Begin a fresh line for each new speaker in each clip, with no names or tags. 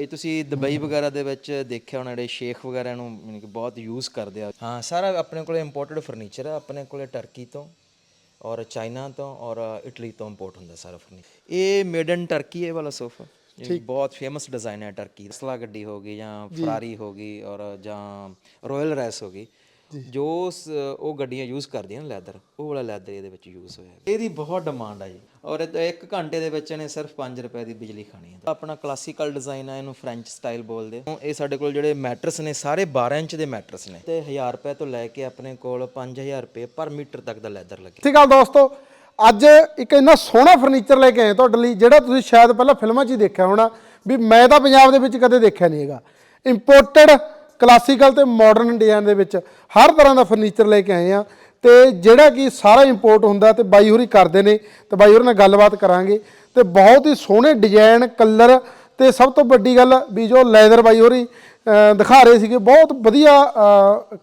ਇਹ ਤੁਸੀਂ ਦੁਬਈ ਵਗੈਰਾ ਦੇ ਵਿੱਚ ਦੇਖਿਆ ਹੋਣਾ ਜਿਹੜੇ ਸ਼ੇਖ ਵਗੈਰਾ ਨੂੰ ਮਤਲਬ ਕਿ ਬਹੁਤ ਯੂਜ਼ ਕਰਦੇ ਆ। ਹਾਂ ਸਾਰਾ ਆਪਣੇ ਕੋਲੇ ਇੰਪੋਰਟਡ ਫਰਨੀਚਰ ਆ ਆਪਣੇ ਕੋਲੇ ਟਰਕੀ ਤੋਂ ਔਰ ਚਾਈਨਾ ਤੋਂ ਔਰ ਇਟਲੀ ਤੋਂ ਇੰਪੋਰਟ ਹੁੰਦਾ ਸਾਰਾ ਫਰਨੀਚਰ ਇਹ ਮੇਡ ਇਨ ਟਰਕੀ ਇਹ ਵਾਲਾ ਸੋਫਾ। ਇਹ ਬਹੁਤ ਫੇਮਸ ਡਿਜ਼ਾਈਨ ਹੈ ਟਰਕੀ ਦਾ। ਸਲਾ ਗੱਡੀ ਹੋ ਗਈ ਜਾਂ ਫਰਾਰੀ ਹੋ ਗਈ ਔਰ ਜਾਂ ਰਾਇਲ ਰੈਸ ਹੋ ਗਈ। ਜੋ। ਸ- ਉਹ ਗੱਡੀਆਂ ਯੂਜ਼ ਕਰਦੀਆਂ ਨੇ ਲੈਦਰ ਉਹ ਵਾਲਾ ਲੈਦਰ ਇਹਦੇ ਵਿੱਚ ਯੂਜ਼ ਹੋਇਆ। ਇਹਦੀ ਬਹੁਤ ਡਿਮਾਂਡ ਹੈ ਜੀ। ਔਰ ਇੱਕ ਘੰਟੇ ਦੇ ਵਿੱਚ ਇਹਨੇ ਸਿਰਫ 5 ਰੁਪਏ ਦੀ ਬਿਜਲੀ ਖਾਣੀ ਹੈ। ਆਪਣਾ ਕਲਾਸੀਕਲ ਡਿਜ਼ਾਈਨ ਆ, ਇਹਨੂੰ ਫ੍ਰੈਂਚ ਸਟਾਈਲ ਬੋਲਦੇ ਆ। ਇਹ ਸਾਡੇ ਕੋਲ ਜਿਹੜੇ ਮੈਟਰਸ ਨੇ, ਸਾਰੇ 12 ਇੰਚ ਦੇ ਮੈਟਰਸ ਨੇ। ਤੇ 1000 ਰੁਪਏ ਤੋਂ ਲੈ ਕੇ ਆਪਣੇ ਕੋਲ 5000 ਰੁਪਏ ਪਰ ਮੀਟਰ ਤੱਕ ਦਾ ਲੈਦਰ ਲੱਗੇ।
ਠੀਕ ਸ਼੍ਰੀ ਦੋਸਤੋ, ਅੱਜ ਇੱਕ ਇੰਨਾ ਸੋਹਣਾ ਫਰਨੀਚਰ ਲੈ ਕੇ ਆਏ ਤੁਹਾਡੇ ਲਈ, ਜਿਹੜਾ ਤੁਸੀਂ ਸ਼ਾਇਦ ਪਹਿਲਾਂ ਫਿਲਮਾਂ 'ਚ ਹੀ ਦੇਖਿਆ ਹੋਣਾ ਵੀ ਮੈਂ ਤਾਂ ਪੰਜਾਬ ਦੇ ਵਿੱਚ ਕਦੇ ਦੇਖਿਆ ਨਹੀਂ ਹੈਗਾ। ਇੰਪੋਰਟਡ ਕਲਾਸੀਕਲ ਤੇ ਮਾਡਰਨ ਡਿਜ਼ਾਈਨ ਦੇ ਵਿੱਚ ਹਰ ਤਰ੍ਹਾਂ ਦਾ ਫਰਨੀਚਰ ਲੈ ਕੇ ਆਏ ਆ ਤੇ ਜਿਹੜਾ ਕਿ ਸਾਰਾ ਇੰਪੋਰਟ ਹੁੰਦਾ ਤੇ ਬਾਈ ਹੋਰੀ ਕਰਦੇ ਨੇ ਤੇ ਬਾਈ ਹੋਰੀ ਨਾਲ ਗੱਲਬਾਤ ਕਰਾਂਗੇ। ਤੇ ਬਹੁਤ ਹੀ ਸੋਹਣੇ ਡਿਜ਼ਾਈਨ ਕਲਰ ਤੇ ਸਭ ਤੋਂ ਵੱਡੀ ਗੱਲ ਵੀ ਜੋ ਲੈਦਰ ਬਾਈ ਹੋਰੀ ਦਿਖਾ ਰਹੇ ਸੀਗੇ ਬਹੁਤ ਵਧੀਆ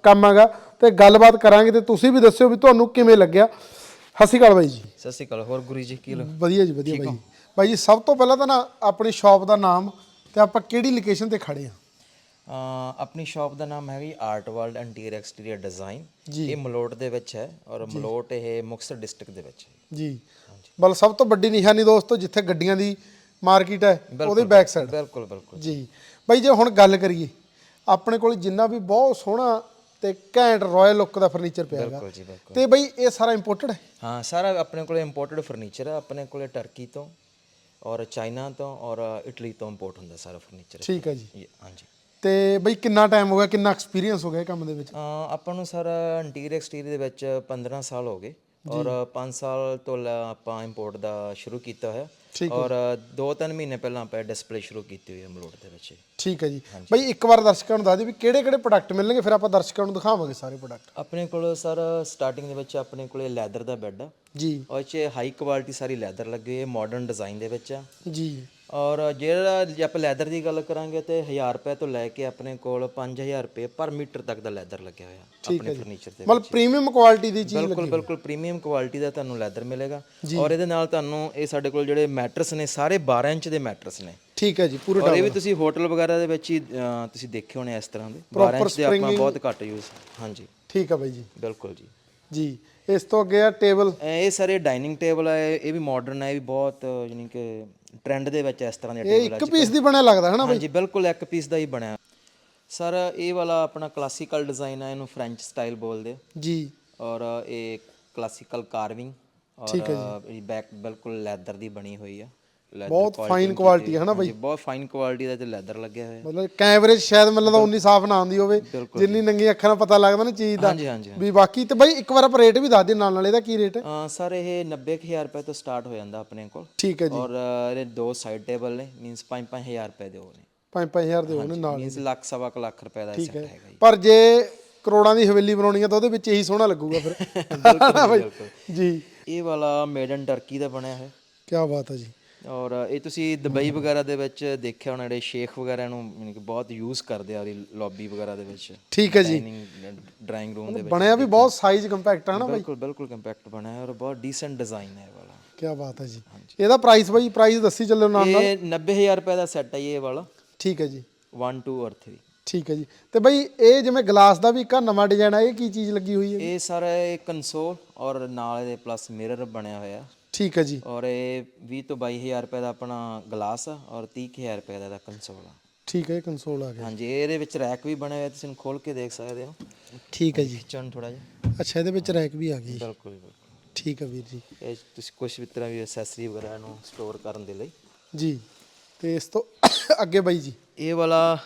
ਕੰਮ ਹੈਗਾ। ਤੇ ਗੱਲਬਾਤ ਕਰਾਂਗੇ ਤੇ ਤੁਸੀਂ ਵੀ ਦੱਸਿਓ ਵੀ ਤੁਹਾਨੂੰ ਕਿਵੇਂ ਲੱਗਿਆ। ਸਤਿ ਸ਼੍ਰੀ ਅਕਾਲ ਬਾਈ ਜੀ।
ਸਤਿ ਸ਼੍ਰੀ ਅਕਾਲ ਹੋਰ ਗੁਰੂ ਜੀ ਕੀ ਲੋ
ਵਧੀਆ ਜੀ ਵਧੀਆ ਬਾਈ ਜੀ। ਬਾਈ ਜੀ ਸਭ ਤੋਂ ਪਹਿਲਾਂ ਤਾਂ ਨਾ ਆਪਣੀ ਸ਼ਾਪ ਦਾ ਨਾਮ ਤੇ ਆਪਾਂ ਕਿਹੜੀ ਲੋਕੇਸ਼ਨ ਤੇ ਖੜੇ ਆ
ਆਪਣੀ ਸ਼ਾਪ ਦਾ ਨਾਮ ਹੈ ਜੀ art world interior exterior design ਇਹ ਮਲੋਟ ਦੇ ਵਿੱਚ ਹੈ ਔਰ ਮਲੋਟ ਇਹ ਮੁਕਤਸਰ ਡਿਸਟ੍ਰਿਕਟ ਦੇ ਵਿੱਚ ਹੈ।
ਜੀ। ਬਲ ਸਭ ਤੋਂ ਵੱਡੀ ਨਿਸ਼ਾਨੀ ਦੋਸਤੋ ਜਿੱਥੇ ਗੱਡੀਆਂ ਦੀ ਮਾਰਕੀਟ ਹੈ ਉਹਦੇ ਬੈਕ ਸਾਈਡ
ਬਿਲਕੁਲ ਬਿਲਕੁਲ।
ਜੀ। ਬਾਈ ਜੇ ਹੁਣ ਗੱਲ ਕਰੀਏ ਆਪਣੇ ਕੋਲ ਜਿੰਨਾ ਵੀ ਬਹੁਤ ਸੋਹਣਾ ਤੇ ਘੈਂਟ ਰਾਇਲ ਲੁੱਕ ਦਾ ਫਰਨੀਚਰ ਪਿਆ ਹੈਗਾ।
ਬਿਲਕੁਲ ਜੀ ਬਿਲਕੁਲ।
ਤੇ ਬਾਈ ਇਹ ਸਾਰਾ ਇੰਪੋਰਟਡ ਹੈ?
ਹਾਂ ਸਾਰਾ ਆਪਣੇ ਕੋਲੇ ਇੰਪੋਰਟਡ ਫਰਨੀਚਰ ਹੈ। ਆਪਣੇ ਕੋਲੇ ਟਰਕੀ ਤੋਂ ਔਰ ਚਾਈਨਾ ਤੋਂ ਔਰ ਇਟਲੀ ਤੋਂ ਇੰਪੋਰਟ ਹੁੰਦਾ ਸਾਰਾ ਫਰਨੀਚਰ
ਠੀਕ ਹੈ ਜੀ।
ਹਾਂਜੀ।
ਤੇ ਬਾਈ ਕਿੰਨਾ ਟਾਈਮ ਹੋ ਗਿਆ ਕਿੰਨਾ ਐਕਸਪੀਰੀਅੰਸ ਹੋ ਗਿਆ ਇਹ ਕੰਮ ਦੇ ਵਿੱਚ?
ਅਹ ਆਪਾਂ ਨੂੰ ਸਰ ਇੰਟੀਰੀਅਰ ਐਕਸਟੀਰੀਅਰ ਦੇ ਵਿੱਚ 15 ਸਾਲ ਹੋ ਗਏ ਔਰ 5 ਸਾਲ ਤੋਂ ਲ- ਆਪਾਂ ਇੰਪੋਰਟ ਦਾ ਸ਼ੁਰੂ ਕੀਤਾ ਹੋਇਆ। ਔਰ 2-3 ਮਹੀਨੇ ਪਹਿਲਾਂ ਆਪਾਂ ਡਿਸਪਲੇ ਸ਼ੁਰੂ ਕੀਤੀ ਹੋਈ ਹੈ ਮਲੋਟ ਦੇ ਵਿੱਚ।
ਠੀਕ ਹੈ ਜੀ। ਬਾਈ ਇੱਕ ਵਾਰ ਦਰਸ਼ਕਾਂ ਨੂੰ ਦੱਸ ਦਿਓ ਵੀ ਕਿਹੜੇ ਕਿਹੜੇ ਪ੍ਰੋਡਕਟ ਮਿਲਣਗੇ ਫਿਰ ਆਪਾਂ ਦਰਸ਼ਕਾਂ ਨੂੰ ਦਿਖਾਵਾਂਗੇ ਸਾਰੇ ਪ੍ਰੋਡਕਟ
ਆਪਣੇ ਕੋਲ ਸਰ ਸਟਾਰਟਿੰਗ ਦੇ ਵਿੱਚ ਆਪਣੇ ਕੋਲੇ ਲੈਦਰ ਦਾ ਬੈੱਡ ਆ।
ਜੀ।
ਔਰ ਇਹ 'ਚ ਹਾਈ ਕੁਆਲਿਟੀ ਸਾਰੀ ਲੈਦਰ ਲੱਗੀ ਹੋਈ ਹੈ ਮਾਡਰਨ ਡਿਜ਼ਾਈਨ ਦੇ ਵਿੱਚ ਆ।
ਜੀ।
ਔਰ ਜਿਹੜਾ ਜੇ ਆਪਾਂ ਲੈਦਰ ਦੀ ਗੱਲ ਕਰਾਂਗੇ ਤੇ 1000 ਰੁਪਏ ਤੋਂ ਲੈ ਕੇ ਆਪਣੇ ਕੋਲ 5000 ਰੁਪਏ ਪਰ ਮੀਟਰ ਤੱਕ ਦਾ ਲੈਦਰ ਲੱਗਿਆ ਹੋਇਆ ਆਪਣੇ ਫਰਨੀਚਰ ਤੇ
ਮਤਲਬ ਪ੍ਰੀਮੀਅਮ ਕੁਆਲਿਟੀ ਦੀ ਚੀਜ਼
ਬਿਲਕੁਲ ਬਿਲਕੁਲ ਪ੍ਰੀਮੀਅਮ ਕੁਆਲਿਟੀ ਦਾ ਤੁਹਾਨੂੰ ਲੈਦਰ ਮਿਲੇਗਾ। ਔਰ ਇਹਦੇ ਨਾਲ ਤੁਹਾਨੂੰ ਇਹ ਸਾਡੇ ਕੋਲ ਜਿਹੜੇ ਮੈਟਰਸ ਨੇ ਸਾਰੇ 12 ਇੰਚ ਦੇ ਮੈਟਰਸ ਨੇ।
ਠੀਕ ਹੈ ਜੀ ਪੂਰੇ
ਔਰ ਇਹ ਵੀ ਤੁਸੀਂ ਹੋਟਲ ਵਗੈਰਾ ਦੇ ਵਿੱਚ ਹੀ ਤੁਸੀਂ ਦੇਖੇ ਹੋਣੇ ਇਸ ਤਰ੍ਹਾਂ ਦੇ। 12 ਇੰਚ ਦੇ ਆਪਾਂ ਬਹੁਤ ਘੱਟ ਯੂਜ਼ ਹਾਂਜੀ।
ਠੀਕ ਹੈ ਬਾਈ ਜੀ।
ਬਿਲਕੁਲ ਜੀ।
ਜੀ। ਇਸ ਤੋਂ ਅੱਗੇ ਆ ਟੇਬਲ।
ਇਹ ਸਾਰੇ ਡਾਈਨਿੰਗ ਟੇਬਲ ਹੈ ਇਹ ਵੀ ਮਾਡਰਨ ਹੈ ਇਹ ਵੀ ਬਹੁਤ ਯਾਨੀ ਕਿ ਟ੍ਰੈਂਡ ਦੇ ਵਿੱਚ ਇਸ ਤਰ੍ਹਾਂ ਦੇ
ਇਹ
ਟੇਬਲ
ਇੱਕ ਪੀਸ ਦੀ ਬਣਿਆ ਲੱਗਦਾ ਹੈ ਨਾ
ਹਾਂਜੀ ਬਿਲਕੁਲ ਇੱਕ ਪੀਸ ਦਾ ਹੀ ਬਣਿਆ। ਸਰ ਇਹ ਵਾਲਾ ਆਪਣਾ ਕਲਾਸੀਕਲ ਡਿਜ਼ਾਈਨ ਹੈ ਇਹਨੂੰ ਫ੍ਰੈਂਚ ਸਟਾਈਲ ਬੋਲਦੇ।
ਜੀ।
ਔਰ ਇਹ ਕਲਾਸੀਕਲ ਕਾਰਵਿੰਗ ਔਰ ਇਹ ਬੈਕ ਬਿਲਕੁਲ ਲੈਦਰ ਦੀ ਬਣੀ ਹੋਈ ਆ। Leather
ਬਹੁਤ
quality
fine
ਕੀਤੀ
quality ਹੈ ਨਾ
ਹਾਂਜੀ, ਬਹੁਤ ਫਾਈਨ ਕੁਆਲਿਟੀ ਦਾ ਤੇ ਲੈਦਰ ਲੱਗਿਆ ਹੋਇਆ
ਮਤਲਬ ਕੈਮਰੇ 'ਚ ਸ਼ਾਇਦ ਮੈਨੂੰ ਲੱਗਦਾ ਉਨੀ ਸਾਫ਼ ਨਾ ਆਉਂਦੀ ਹੋਵੇ ਜਿੰਨੀ ਨੰਗੀ ਅੱਖਾਂ ਨਾਲ ਪਤਾ ਲੱਗਦਾ ਨਾ ਚੀਜ਼ ਦਾ।
ਹਾਂਜੀ ਹਾਂਜੀ
ਵੀ ਬਾਕੀ ਤੇ ਬਾਈ ਇੱਕ ਵਾਰ ਆਪਾਂ ਰੇਟ ਵੀ ਦੱਸ ਦਿਓ ਨਾਲ ਨਾਲ ਇਹਦਾ ਕੀ ਰੇਟ ਹੈ?
ਸਰ ਇਹ 90000 ਰੁਪਏ ਤੋਂ ਸਟਾਰਟ ਹੋ ਜਾਂਦਾ ਆਪਣੇ ਕੋਲ।
ਠੀਕ ਹੈ ਜੀ।
ਔਰ ਇਹਦੇ ਦੋ ਸਾਈਡ ਟੇਬਲ ਨੇ ਮੀਨਸ 5-5000 ਰੁਪਏ ਦੇ ਉਹ ਨੇ।
5-5000 ਦੇ ਹੋਣੇ ਨਾਲ
ਮੀਨਸ ਲੱਖ ਸਵਾ ਕੁ ਲੱਖ ਰੁਪਏ ਦਾ ਸੈੱਟ ਹੈਗਾ ਜੀ।
ਪਰ ਜੇ ਕਰੋੜਾਂ ਦੀ ਹਵੇਲੀ ਬਣਾਉਣੀ ਹੈ ਤਾਂ ਉਹਦੇ ਵਿੱਚ ਇਹੀ ਸੋਹਣਾ ਲੱਗੂਗਾ ਫਿਰ। ਬਾਈ? ਜੀ।
ਇਹ ਵਾਲਾ ਮੇਡ ਇਨ ਟਰਕੀ ਦਾ ਬਣਿਆ ਹੈ
ਕੀ ਬਾਤ ਹੈ ਜੀ।
ਔਰ ਇਹ ਤੁਸੀਂ ਦੁਬਈ ਵਗੈਰਾ ਦੇ ਵਿੱਚ ਦੇਖਿਆ ਹੋਣਾ ਜਿਹੜੇ ਸ਼ੇਖ ਵਗੈਰਾ ਨੂੰ ਮਤਲਬ ਕਿ ਬਹੁਤ ਯੂਜ਼ ਕਰਦੇ ਆ ਉਹਦੀ ਲੌਬੀ ਵਗੈਰਾ ਦੇ ਵਿੱਚ
ਠੀਕ ਹੈ ਜੀ।
ਡਰਾਇੰਗ ਰੂਮ ਦੇ ਵਿੱਚ।
ਬਣਿਆ ਵੀ ਬਹੁਤ ਸਾਈਜ਼ ਕੰਪੈਕਟ ਹੈ ਨਾ
ਬਿਲਕੁਲ ਬਿਲਕੁਲ ਕੰਪੈਕਟ ਬਣਿਆ ਔਰ ਬਹੁਤ ਡੀਸੈਂਟ ਡਿਜ਼ਾਈਨ ਹੈ ਇਹ ਵਾਲਾ।
ਕੀ ਬਾਤ ਹੈ ਜੀ। ਇਹਦਾ ਪ੍ਰਾਈਸ ਬਾਈ ਪ੍ਰਾਈਸ ਦੱਸੀ ਚੱਲੋ ਨਾਲ
ਇਹ 90000 ਰੁਪਏ ਦਾ ਸੈੱਟ ਹੈ ਇਹ ਵਾਲਾ।
ਠੀਕ ਹੈ ਜੀ।
1 2 ਔਰ 3
ਠੀਕ ਹੈ ਜੀ। ਤੇ ਬਾਈ ਇਹ ਜਿਵੇਂ ਗਲਾਸ ਦਾ ਵੀ ਇੱਕ ਨਵਾਂ ਡਿਜ਼ਾਈਨ ਆ ਇਹ ਕੀ ਚੀਜ਼ ਲੱਗੀ ਹੋਈ ਹੈ
ਇਹ ਸਾਰਾ ਇਹ ਕੰਸੋਲ ਔਰ ਨਾਲ ਇਹਦੇ ਪਲੱਸ ਮਿਰਰ ਬਣਿਆ ਹੋਇਆ।
ਠੀਕ ਹੈ ਜੀ।
ਔਰ ਇਹ 20 ਤੋਂ 22000 ਰੁਪਏ ਦਾ ਆਪਣਾ ਗਲਾਸ ਆ ਔਰ 30000 ਰੁਪਏ ਦਾ ਇਹਦਾ ਕੰਸੋਲ ਆ।
ਠੀਕ ਹੈ ਕੰਸੋਲ ਆ ਗਿਆ
ਹਾਂਜੀ ਇਹਦੇ ਵਿੱਚ ਰੈਕ ਵੀ ਬਣਿਆ ਹੋਇਆ ਤੁਸੀਂ ਇਹਨੂੰ ਖੋਲ ਕੇ ਦੇਖ ਸਕਦੇ ਹੋ।
ਠੀਕ ਹੈ ਜੀ।
ਖਿੱਚਣ ਥੋੜਾ ਜਿਹਾ।
ਅੱਛਾ ਇਹਦੇ ਵਿੱਚ ਰੈਕ ਵੀ ਆ ਗਈ
ਬਿਲਕੁਲ ਬਿਲਕੁਲ।
ਠੀਕ ਹੈ ਵੀਰ ਜੀ।
ਇਹ ਤੁਸੀਂ ਕੁਝ ਵੀ ਤਰ੍ਹਾਂ ਦੀ ਐਕਸੈਸਰੀ ਵਗੈਰਾ ਨੂੰ ਸਟੋਰ ਕਰਨ ਦੇ ਲਈ।
ਜੀ ਤੇ ਇਸ ਤੋਂ ਅੱਗੇ ਬਾਈ ਜੀ।
ਇਹ ਵਾਲਾ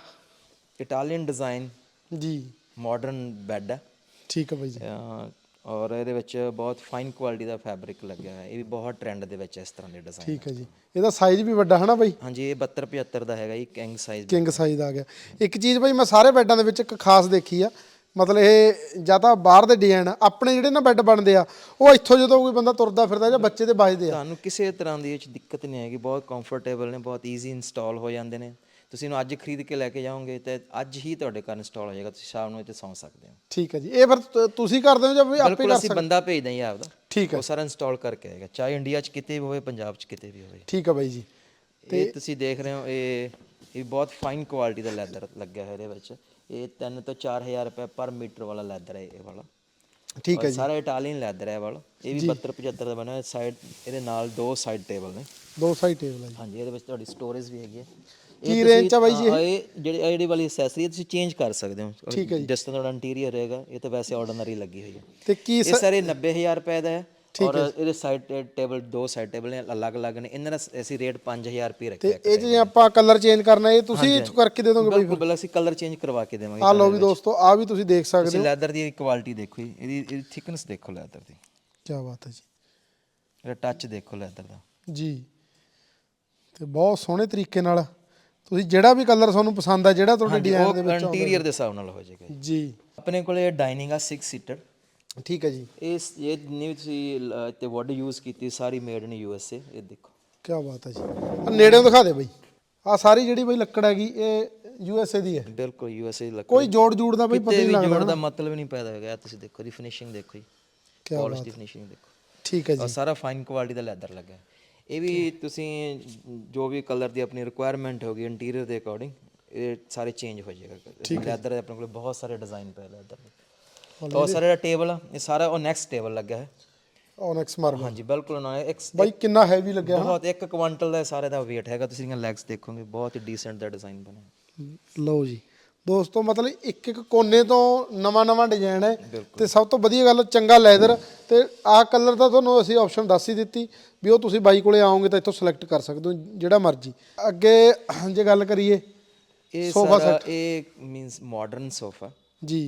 ਇਟਾਲੀਅਨ ਡਿਜ਼ਾਈਨ
ਜੀ।
ਮਾਡਰਨ ਬੈੱਡ ਹੈ
ਠੀਕ ਹੈ ਬਾਈ ਜੀ।
ਅਹ ਔਰ ਇਹਦੇ ਵਿੱਚ ਬਹੁਤ ਫਾਈਨ ਕੁਆਲਿਟੀ ਦਾ ਫੈਬਰਿਕ ਲੱਗਿਆ ਹੋਇਆ। ਹੈ ਇਹ ਵੀ ਬਹੁਤ ਟ੍ਰੈਂਡ ਦੇ ਵਿੱਚ ਇਸ ਤਰ੍ਹਾਂ ਦੇ ਡਿਜ਼ਾਈਨ
ਠੀਕ ਹੈ ਜੀ। ਇਹਦਾ ਸਾਈਜ਼ ਵੀ ਵੱਡਾ ਹੈ ਨਾ ਬਾਈ?
ਹਾਂਜੀ ਇਹ 72 75 ਦਾ ਹੈਗਾ ਜੀ ਕਿੰਗ ਸਾਈਜ਼
ਕਿੰਗ ਸਾਈਜ਼ ਦਾ ਆ ਗਿਆ। ਇੱਕ ਚੀਜ਼ ਬਾਈ ਮੈਂ ਸਾਰੇ ਬੈੱਡਾਂ ਦੇ ਵਿੱਚ ਇੱਕ ਖਾਸ ਦੇਖੀ ਆ। ਮਤਲਬ ਇਹ ਜਾਂ ਤਾਂ ਬਾਹਰ ਦੇ ਡਿਜ਼ਾਈਨ ਆਪਣੇ ਜਿਹੜੇ ਨਾ ਬੈੱਡ ਬਣਦੇ ਆ ਉਹ ਇੱਥੋਂ ਜਦੋਂ ਕੋਈ ਬੰਦਾ ਤੁਰਦਾ ਫਿਰਦਾ ਜਾਂ ਬੱਚੇ ਦੇ ਵੱਜਦੇ ਆ।
ਤੁਹਾਨੂੰ ਕਿਸੇ ਤਰ੍ਹਾਂ ਦੀ ਇਹ 'ਚ ਦਿੱਕਤ ਨਹੀਂ ਆਏਗੀ। ਬਹੁਤ ਕੰਫਰਟੇਬਲ ਨੇ ਬਹੁਤ ਈਜ਼ੀ ਇੰਸਟਾਲ ਹੋ ਜਾਂਦੇ ਨੇ। ਤੁਸੀਂ ਇਹਨੂੰ ਅੱਜ ਖਰੀਦ ਕੇ ਲੈ ਕੇ ਜਾਓਗੇ ਤੇ ਅੱਜ ਹੀ ਤੁਹਾਡੇ ਘਰ ਇੰਸਟਾਲ ਹੋ ਜਾਏਗਾ ਤੁਸੀਂ ਸ਼ਾਮ ਨੂੰ ਇੱਥੇ ਸੌਂ ਸਕਦੇ ਹੋ।
ਠੀਕ ਹੈ ਜੀ। ਇਹ ਫਿਰ ਤ- ਤੁਸੀਂ ਕਰਦੇ ਹੋ ਜਾਂ ਵੀ ਆਪੇ
ਬਿਲਕੁਲ ਅਸੀਂ ਬੰਦਾ ਭੇਜਦੇ ਹਾਂ ਆਪਦਾ।
ਠੀਕ ਹੈ।
ਉਹ ਸਾਰਾ ਇੰਸਟਾਲ ਕਰਕੇ ਆਏਗਾ ਚਾਹੇ ਇੰਡੀਆ 'ਚ ਕਿਤੇ ਵੀ ਹੋਵੇ ਪੰਜਾਬ 'ਚ ਕਿਤੇ ਵੀ ਹੋਵੇ।
ਠੀਕ ਹੈ ਬਾਈ ਜੀ।
ਇਹ ਤੁਸੀਂ ਦੇਖ ਰਹੇ ਹੋ ਇਹ ਇਹ ਬਹੁਤ ਫਾਈਨ ਕੁਆਲਿਟੀ ਦਾ ਲੈਦਰ ਲੱਗਿਆ ਹੋਇਆ ਇਹਦੇ ਵਿੱਚ। ਇਹ 3 ਤੋਂ 4000 ਰੁਪਏ ਪਰ ਮੀਟਰ ਵਾਲਾ ਲੈਦਰ ਹੈ ਇਹ ਵਾਲਾ।
ਠੀਕ ਹੈ
ਔਰ
ਜੀ।
ਸਾਰਾ ਇਟਾਲੀਅਨ ਲੈਦਰ ਹੈ ਇਹ ਵਾਲਾ। ਇਹ ਵੀ 72 75 ਦਾ ਬਣਿਆ ਸਾਈਡ ਇਹਦੇ ਨਾਲ ਦੋ ਸਾਈਡ ਟੇਬਲ ਨੇ।
ਦੋ ਸਾਈਡ ਟੇਬਲ ਹੈ ਜੀ।
ਹਾਂਜੀ ਇਹਦੇ ਵਿੱਚ ਤੁਹਾਡੀ ਸਟੋਰੇਜ ਵੀ ਹੈਗੀ ਹੈ।
ਕੀ range ਚ ਆ ਬਾਈ ਜੀ ਇਹ?
ਜਿਹੜੀ ਇਹ ਜਿਹੜੀ ਵਾਲੀ ਐਕਸੈਸਰੀ ਤੁਸੀਂ ਚੇਂਜ ਕਰ ਸਕਦੇ ਹੋ।
ਠੀਕ ਹੈ ਜੀ।
ਜਿਸ ਤਰ੍ਹਾਂ ਤੁਹਾਡਾ ਇੰਟੀਰੀਅਰ ਰਹੇਗਾ। ਇਹ ਤਾਂ ਵੈਸੇ ਆਰਡੀਨਰੀ ਲੱਗੀ ਹੋਈ ਹੈ।
ਤੇ ਕੀ
ਇਹ ਸਾਰੇ 90000 ਰੁਪਏ ਦਾ ਹੈ ਔਰ ਇਹਦੇ ਸਾਈਡ ਟੇਬਲ ਦੋ ਸਾਈਡ ਟੇਬਲ ਨੇ ਅਲੱਗ-ਅਲੱਗ ਨੇ। ਇਹਨਾਂ ਦਾ ਅਸੀਂ ਰੇਟ 5000 ਰੁਪਏ
ਤੇ
ਰੱਖਿਆ
ਇਹ ਜੇ ਆਪਾਂ ਕਲਰ ਚੇਂਜ ਕਰਨਾ ਇਹ ਤੁਸੀਂ ਇੱਥੋਂ ਕਰਕੇ ਦੇ ਦੋਗੇ ਬਾਈ
ਬਿਲਕੁਲ ਬਿਲਕੁਲ ਅਸੀਂ ਕਲਰ ਚੇਂਜ ਕਰਵਾ ਕੇ ਦੇਵਾਂਗੇ
ਆ ਲਓ ਵੀ ਦੋਸਤੋ ਆ ਵੀ ਤੁਸੀਂ ਦੇਖ ਸਕਦੇ
ਤੁਸੀਂ
ਹੋ।
ਲੈਦਰ ਦੀ ਕੁਆਲਿਟੀ ਦੇਖੋ ਜੀ, ਇਹਦੀ ਇਹਦੀ ਥਿਕਨੈਸ ਦੇਖੋ ਲੈਦਰ ਦੀ।
ਕੀ ਬਾਤ ਹੈ ਜੀ।
ਇਹਦਾ ਟੱਚ ਦੇਖੋ ਲੈਦਰ ਦਾ।
ਜੀ। ਤੇ ਬਹੁਤ ਸੋਹਣੇ ਤਰੀਕੇ ਨਾਲ ਤੁਸੀਂ ਜਿਹੜਾ ਵੀ ਕਲਰ ਤੁਹਾਨੂੰ ਪਸੰਦ ਆ ਜਿਹੜਾ ਤੁਹਾਡੇ
ਹਾਂਜੀ
ਡਿਜ਼ਾਈਨ ਦੇ
ਉਹ
ਵਿੱਚ ਆਉਂਦਾ
ਇੰਟੀਰੀਅਰ ਦੇ ਹਿਸਾਬ ਨਾਲ ਹੋ ਜਾਏਗਾ ਜੀ।
ਜੀ।
ਆਪਣੇ ਕੋਲੇ ਡਾਈਨਿੰਗ ਆ 6 ਸੀਟਰ
ਠੀਕ ਹੈ ਜੀ।
ਇਸ ਇਹ ਜਿੰਨੀ ਵੀ ਤੁਸੀਂ ਲ- ਤੇ ਵੁੱਡ ਯੂਜ਼ ਕੀਤੀ ਸਾਰੀ made in U S A ਇਹ ਦੇਖੋ।
ਕੀ ਬਾਤ ਹੈ ਜੀ। ਆ ਨੇੜਿਓਂ ਦਿਖਾ ਦੇ ਬਈ। ਆ ਸਾਰੀ ਜਿਹੜੀ ਬਈ ਲੱਕੜ ਹੈਗੀ ਇਹ ਯੂ ਐਸ ਏ ਦੀ ਹੈ।
ਬਿਲਕੁਲ ਯੂ ਐਸ ਏ ਲੱਗ
ਕੋਈ ਜੋੜ ਜੂੜ ਦਾ ਬਈ ਪਤਾ
ਕਿਤੇ
ਨਹੀਂ
ਵੀ
ਲੱਗਦਾ
ਜੋੜ ਦਾ ਮਤਲਬ ਨਹੀਂ ਪੈਦਾ ਹੋ ਗਿਆ ਤੁਸੀਂ ਦੇਖੋ ਦੀ ਫਿਨਿਸ਼ਿੰਗ ਦੇਖੋ ਜੀ।
ਕੀ
ਪਾਲਿਸ਼ ਦੀ ਫਿਨਿਸ਼ਿੰਗ ਦੇਖੋ।
ਠੀਕ ਹੈ ਜੀ।
ਔਰ ਸਾਰਾ ਫਾਈਨ ਕੁਆਲਿਟੀ ਦਾ ਲੈਦਰ ਲੱਗਾ ਹੈ। ਇਹ ਵੀ ਤੁਸੀਂ ਜੋ ਵੀ ਕਲਰ ਦੀ ਆਪਣੀ ਰਿਕੁਆਇਰਮੈਂਟ ਹੋਗੀ ਇੰਟੀਰੀਅਰ ਦੇ ਅਕੋਰਡਿੰਗ ਇਹ ਸਾਰੇ ਚੇਂਜ ਹੋ ਜਾਏਗਾ। ਲੈਦਰ ਦੇ ਆਪਣੇ ਕੋਲ ਬਹੁਤ ਸਾਰੇ ਡਿਜ਼ਾਈਨ ਪਏ ਲੈਦਰ ਦੇ ਔਰ ਸਾਰਾ ਟੇਬਲ ਇਹ ਸਾਰਾ ਉਹ ਨੈਕਸਟ ਟੇਬਲ ਲੱਗਾ ਹੈ।
ਓਨੈਕਸ ਮਾਰਬਲ
ਹਾਂਜੀ ਬਿਲਕੁਲ ਨਾ ਇੱਕ
ਬਾਈ ਕਿੰਨਾ ਹੈਵੀ ਲੱਗਿਆ
ਬਹੁਤ ਇੱਕ ਕੁਆਂਟਲ ਦਾ ਸਾਰੇ ਦਾ weight ਹੈਗਾ। ਤੁਸੀਂ ਇਹਨਾਂ ਲੈਗਸ ਦੇਖੋਗੇ ਬਹੁਤ ਹੀ ਡੀਸੈਂਟ ਦਾ ਡਿਜ਼ਾਈਨ ਬਣਿਆ।
ਲਓ ਜੀ। ਦੋਸਤੋ ਮਤਲਬ ਇੱਕ ਇੱਕ ਕੋਨੇ ਤੋਂ ਨਵਾਂ ਨਵਾਂ ਡਿਜ਼ਾਈਨ ਹੈ ਤੇ ਸਭ ਤੋਂ ਵਧੀਆ ਗੱਲ ਚੰਗਾ ਲੈਦਰ ਤੇ ਆਹ ਕਲਰ ਦਾ ਤੁਹਾਨੂੰ ਅਸੀਂ ਆਪਸ਼ਨ ਦੱਸ ਹੀ ਦਿੱਤੀ ਵੀ ਉਹ ਤੁਸੀਂ ਬਾਈ ਕੋਲੇ ਆਓਗੇ ਤਾਂ ਇੱਥੋਂ ਸਿਲੈਕਟ ਕਰ ਸਕਦੇ ਹੋ ਜਿਹੜਾ ਮਰਜ਼ੀ। ਅੱਗੇ ਜੇ ਗੱਲ ਕਰੀਏ
ਇਹ ਸਾਰਾ ਇਹ ਮੀਨਸ ਮਾਡਰਨ ਸੋਫਾ
ਜੀ।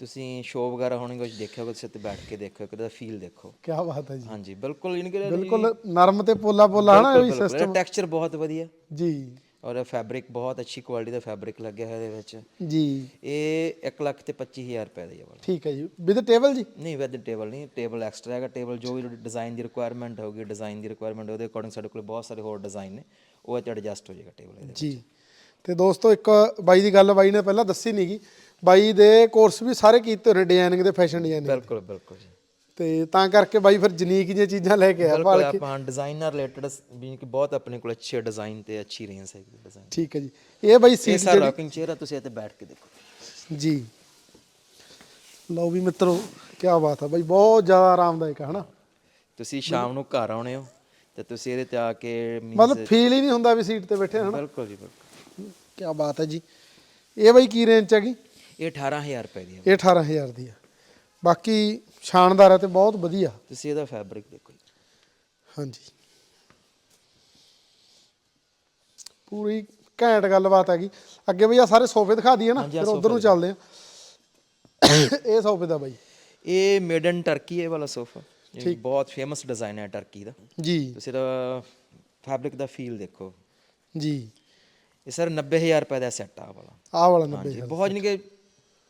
ਤੁਸੀਂ ਸ਼ੋਅ ਵਗੈਰਾ ਉਹ 'ਚ ਦੇਖਿਓ ਤੁਸੀਂ ਤੇ ਬੈਠ ਕੇ ਦੇਖੋ ਕਿ ਉਹਦਾ ਫੀਲ ਦੇਖੋ।
ਕੀ ਬਾਤ ਹੈ ਜੀ।
ਹਾਂਜੀ ਬਿਲਕੁਲ ਕੇ
ਬਿਲਕੁਲ ਨਰਮ ਤੇ ਪੋਲਾ ਪੋਲਾ ਹਨਾ ਇਹ
ਬਿਲਕੁਲ। ਟੈਕਸਚਰ ਬਹੁਤ ਵਧੀਆ।
ਜੀ।
ਔਰ ਫੈਬਰਿਕ ਬਹੁਤ ਅੱਛੀ ਕੁਆਲਿਟੀ ਦਾ ਫੈਬਰਿਕ ਲੱਗਿਆ ਹੋਇਆ ਇਹਦੇ ਵਿੱਚ।
ਜੀ।
ਇਹ 1 ਲੱਖ ਤੇ 25000 ਰੁਪਏ ਦਾ ਹੀ ਵਾਲਾ
ਠੀਕ ਹੈ ਜੀ। ਵਿਦ ਟੇਬਲ ਜੀ?
ਨਹੀਂ ਵਿਦ ਟੇਬਲ ਨਹੀਂ ਟੇਬਲ ਐਕਸਟਰਾ ਹੈਗਾ। ਟੇਬਲ ਜੋ ਵੀ ਡਿਜ਼ਾਈਨ ਦੀ ਰਿਕੁਆਇਰਮੈਂਟ ਹੋਗੀ ਡਿਜ਼ਾਈਨ ਦੀ ਰਿਕੁਆਇਰਮੈਂਟ ਉਹਦੇ ਅਕੋਰਡਿੰਗ ਸਾਡੇ ਕੋਲ ਬਹੁਤ ਸਾਰੇ ਹੋਰ ਡਿਜ਼ਾਈਨ ਨੇ। ਉਹ ਤੇ ਐਡਜਸਟ ਹੋ ਜਾਏਗਾ ਟੇਬਲ ਇਹਦੇ
ਜੀ। ਤੇ ਦੋਸਤੋ ਇੱਕ ਬਾਈ ਦੀ ਗੱਲ ਬਾਈ ਨੇ ਪਹਿਲਾਂ ਦੱਸੀ ਨਹੀਂਗੀ ਬਾਈ ਦੇ ਕੋਰਸ ਵੀ ਸਾਰੇ ਕੀਤੇ ਹੋਏ ਡਿਜ਼ਾਈਨਿੰਗ ਦੇ ਫੈਸ਼ਨ ਡਿਜ਼ਾਈਨਿੰਗ
ਬਿਲਕੁਲ ਬਿਲਕੁਲ ਜੀ।
ਤੇ ਤਾਂ ਕਰਕੇ ਬਾਈ ਫਿਰ ਜਨੀਕ ਜਿਹੀਆਂ ਚੀਜ਼ਾਂ ਲੈ ਕੇ ਆਇਆ
ਬਿਲਕੁਲ ਆਪਾਂ ਡਿਜ਼ਾਈਨ ਨਾਲ ਰਿਲੇਟਡ ਵੀ ਕਿ ਬਹੁਤ ਆਪਣੇ ਕੋਲ ਅੱਛੇ ਡਿਜ਼ਾਈਨ ਤੇ ਅੱਛੀ ਰੇਂਜ ਹੈਗੀ ਡਿਜ਼ਾਈਨ
ਠੀਕ ਹੈ ਜੀ। ਇਹ ਬਾਈ
ਇਹ
ਸੀਟ
ਸਾਰਾ ਰੌਕਿੰਗ ਚੇਅਰ ਆ ਤੁਸੀਂ ਇੱਥੇ ਬੈਠ ਕੇ ਦੇਖੋ।
ਜੀ। ਲਓ ਵੀ ਮਿੱਤਰੋ ਕੀ ਬਾਤ ਹੈ ਬਾਈ ਬਹੁਤ ਜ਼ਿਆਦਾ ਆਰਾਮਦਾਇਕ ਹੈ ਹਨਾ?
ਤੁਸੀਂ ਸ਼ਾਮ ਨੂੰ ਘਰ ਆਉਣੇ ਹੋ ਤੇ ਤੁਸੀਂ ਇਹਦੇ ਤੇ ਆ ਕੇ means-
ਮਤਲਬ ਫੀਲ ਹੀ ਨਹੀਂ ਹੁੰਦਾ ਵੀ ਸੀਟ ਤੇ ਬੈਠੇ ਹਨਾ?
ਬਿਲਕੁਲ ਜੀ ਬਿਲਕੁਲ।
ਕੀ ਬਾਤ ਹੈ ਜੀ। ਇਹ ਬਾਈ ਕੀ ਰੇਂਜ ਚ ਹੈਗੀ?
ਇਹ 18000 ਰੁਪਏ ਦੀ ਹੈ
ਇਹ 18000 ਦੀ ਆ। ਬਾਕੀ ਸ਼ਾਨਦਾਰ ਹੈ ਤੇ ਬਹੁਤ ਵਧੀਆ।
ਤੁਸੀਂ ਇਹਦਾ ਫੈਬਰਿਕ ਦੇਖੋ ਜੀ।
ਹਾਂਜੀ। ਪੂਰੀ ਘੈਂਟ ਗੱਲਬਾਤ ਹੈਗੀ। ਅੱਗੇ ਬਈ ਆ ਸਾਰੇ ਸੋਫੇ ਦਿਖਾ ਦਈਏ ਨਾ ਫਿਰ ਉਧਰ ਨੂੰ ਚੱਲਦੇ ਆ ਇਹ ਸੋਫੇ ਦਾ ਬਾਈ।
ਇਹ ਮੇਡ ਇਨ ਟਰਕੀ ਇਹ ਵਾਲਾ ਸੋਫਾ। ਇਹ ਬਹੁਤ ਫੇਮਸ ਡਿਜ਼ਾਈਨ ਹੈ ਟਰਕੀ ਦਾ।
ਜੀ।
ਤੁਸੀਂ ਇਹਦਾ ਫੈਬਰਿਕ ਦਾ ਫੀਲ ਦੇਖੋ।
ਜੀ।
ਇਹ ਸਰ 90000 ਰੁਪਏ ਦਾ ਸੈੱਟ ਆ ਵਾਲਾ।
ਆਹ ਵਾਲਾ 90
ਹਾਂਜੀ ਬਹੁਤ ਨਹੀਂ ਕਿ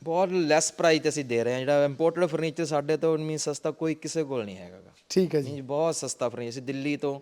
ਬਹੁਤ ਲੈਸ ਪ੍ਰਾਈਸ ਤੇ ਅਸੀਂ ਦੇ ਰਹੇ ਹਾਂ। ਜਿਹੜਾ ਇੰਪੋਰਟਡ ਫਰਨੀਚਰ ਸਾਡੇ ਤੋਂ ਮੀਨ ਸਸਤਾ ਕੋਈ ਕਿਸੇ ਕੋਲ ਨਹੀਂ ਹੈਗਾ ਗਾ।
ਠੀਕ ਹੈ ਜੀ।
ਬਹੁਤ ਸਸਤਾ ਫਰਨੀਚਰ ਅਸੀਂ ਦਿੱਲੀ ਤੋਂ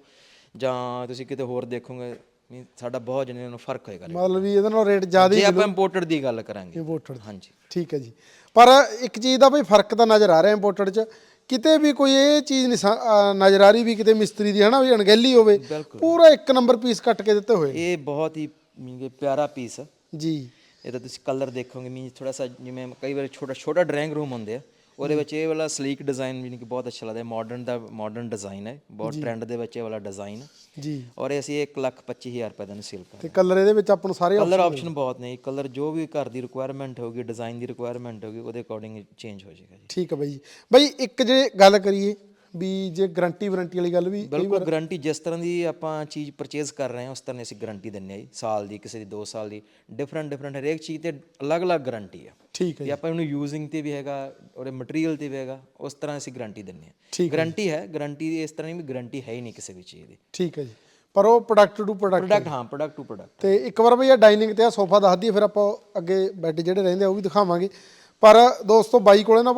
ਜਾਂ ਤੁਸੀਂ ਕਿਤੇ ਹੋਰ ਦੇਖੋਗੇ ਮੀਨ ਸਾਡਾ ਬਹੁਤ ਜਿਹਨਾਂ ਨੂੰ ਫ਼ਰਕ ਹੋਏਗਾ
ਮਤਲਬ ਵੀ ਇਹਦੇ ਨਾਲ ਰੇਟ ਜ਼ਿਆਦਾ
ਜੇ ਆਪਾਂ ਇੰਪੋਰਟਡ ਦੀ ਗੱਲ ਕਰਾਂਗੇ।
ਇੰਪੋਰਟਡ
ਹਾਂਜੀ।
ਠੀਕ ਹੈ ਜੀ। ਪਰ ਇੱਕ ਚੀਜ਼ ਦਾ ਬਈ ਫ਼ਰਕ ਤਾਂ ਨਜ਼ਰ ਆ ਰਿਹਾ ਇੰਪੋਰਟਡ 'ਚ। ਕਿਤੇ ਵੀ ਕੋਈ ਇਹ ਚੀਜ਼ ਨਹੀਂ ਸਾ- ਅਹ ਨਜ਼ਰ ਆ ਰਹੀ ਵੀ ਕਿਤੇ ਮਿਸਤਰੀ ਦੀ ਹਨਾ ਵੀ ਅਣਗਹਿਲੀ ਹੋਵੇ। ਪੂਰਾ ਇੱਕ ਨੰਬਰ ਪੀਸ ਕੱਟ ਕੇ ਦਿੱਤੇ ਹੋਏ
ਇਹ ਬਹੁਤ ਹੀ ਮੀਨ ਕਿ ਪਿਆਰਾ ਪੀਸ
ਜੀ।
ਇਹਦਾ ਤੁਸੀਂ ਕਲਰ ਦੇਖੋਗੇ ਮੀਨ ਥੋੜਾ ਸਾ ਜਿਵੇਂ ਕਈ ਵਾਰ ਛੋਟਾ ਛੋਟਾ ਡਰਾਇੰਗ ਰੂਮ ਹੁੰਦੇ ਆ ਉਹਦੇ ਵਿੱਚ ਇਹ ਵਾਲਾ ਸਲੀਕ ਡਿਜ਼ਾਈਨ ਵੀ ਕਿ ਬਹੁਤ ਅੱਛਾ ਲੱਗਦਾ ਹੈ ਮਾਡਰਨ ਦਾ ਮਾਡਰਨ ਡਿਜ਼ਾਈਨ ਹੈ ਬਹੁਤ ਟ੍ਰੈਂਡ ਦੇ ਵਿੱਚ ਇਹ ਵਾਲਾ ਡਿਜ਼ਾਈਨ
ਜੀ।
ਔਰ ਇਹ ਅਸੀਂ 1 ਲੱਖ 25000 ਰੁਪਏ ਦਾ ਨੂੰ ਸੇਲ ਕਰ
ਤੇ ਕਲਰ ਇਹਦੇ ਵਿੱਚ ਆਪਾਂ ਨੂੰ ਸਾਰੇ
ਕਲਰ ਆਪਸ਼ਨ ਬਹੁਤ ਨੇ ਕਲਰ ਜੋ ਵੀ ਘਰ ਦੀ ਰਿਕੁਆਇਰਮੈਂਟ ਹੋਗੀ ਡਿਜ਼ਾਈਨ ਦੀ ਰਿਕੁਆਇਰਮੈਂਟ ਹੋਗੀ ਉਹਦੇ ਅਕੋਰਡਿੰਗ ਚੇਂਜ ਹੋ ਜਾਏਗਾ ਜੀ।
ਠੀਕ ਹੈ ਬਾਈ ਬਾਈ ਇੱਕ ਜੇ ਗੱਲ ਕਰੀਏ ਵੀ ਜੇ ਗਰੰਟੀ ਵਾਰੰਟੀ ਵਾਲੀ ਗੱਲ ਵੀ
ਬਿਲਕੁਲ ਗਾਰੰਟੀ ਜਿਸ ਤਰ੍ਹਾਂ ਦੀ ਆਪਾਂ ਚੀਜ਼ ਪਰਚੇਜ਼ ਕਰ ਰਹੇ ਹਾਂ ਉਸ ਤਰ੍ਹਾਂ ਦੀ ਅਸੀਂ ਗਾਰੰਟੀ ਦਿੰਨੇ ਆ ਜੀ। ਸਾਲ ਦੀ ਕਿਸੇ ਦੀ 2 ਸਾਲ ਦੀ ਡਿਫਰੈਂਟ ਡਿਫਰੈਂਟ ਹਰੇਕ ਚੀਜ਼ ਤੇ ਅਲੱਗ-ਅਲੱਗ ਗਾਰੰਟੀ ਆ।
ਠੀਕ ਹੈ
ਤੇ ਆਪਾਂ ਇਹਨੂੰ ਯੂਜ਼ਿੰਗ ਤੇ ਵੀ ਹੈਗਾ ਉਹਦੇ ਮਟੀਰੀਅਲ ਤੇ ਵੀ ਹੈਗਾ ਉਸ ਤਰ੍ਹਾਂ ਅਸੀਂ ਗਾਰੰਟੀ ਦਿੰਨੇ ਆ ਗਾਰੰਟੀ ਹੈ ਗਾਰੰਟੀ ਇਸ ਤਰ੍ਹਾਂ ਨਹੀਂ ਵੀ ਗਾਰੰਟੀ ਹੈ ਹੀ ਨਹੀਂ ਕਿਸੇ ਵੀ ਚੀਜ਼ ਦੀ।
ਠੀਕ ਹੈ ਜੀ। ਪਰ ਉਹ ਪ੍ਰੋਡਕਟ ਟੂ ਪ੍ਰੋਡਕਟ
ਪ੍ਰੋਡਕਟ ਹਾਂ ਪ੍ਰੋਡਕਟ ਟੂ ਪ੍ਰੋਡਕਟ
ਤੇ ਇੱਕ ਵਾਰ ਬਈ ਇਹ ਡਾਈਨਿੰਗ ਤੇ ਆ ਸੋਫਾ ਦੱਸ ਦਈਏ ਫਿਰ ਆਪਾਂ ਅੱਗੇ ਬੈੱਡ ਜਿਹੜੇ ਰਹਿੰਦੇ ਆ ਉਹ ਵੀ ਦਿਖਾਵਾਂਗੇ। ਪਰ ਦੋਸਤੋ ਬਾਈ ਕੋਲੇ ਨਾ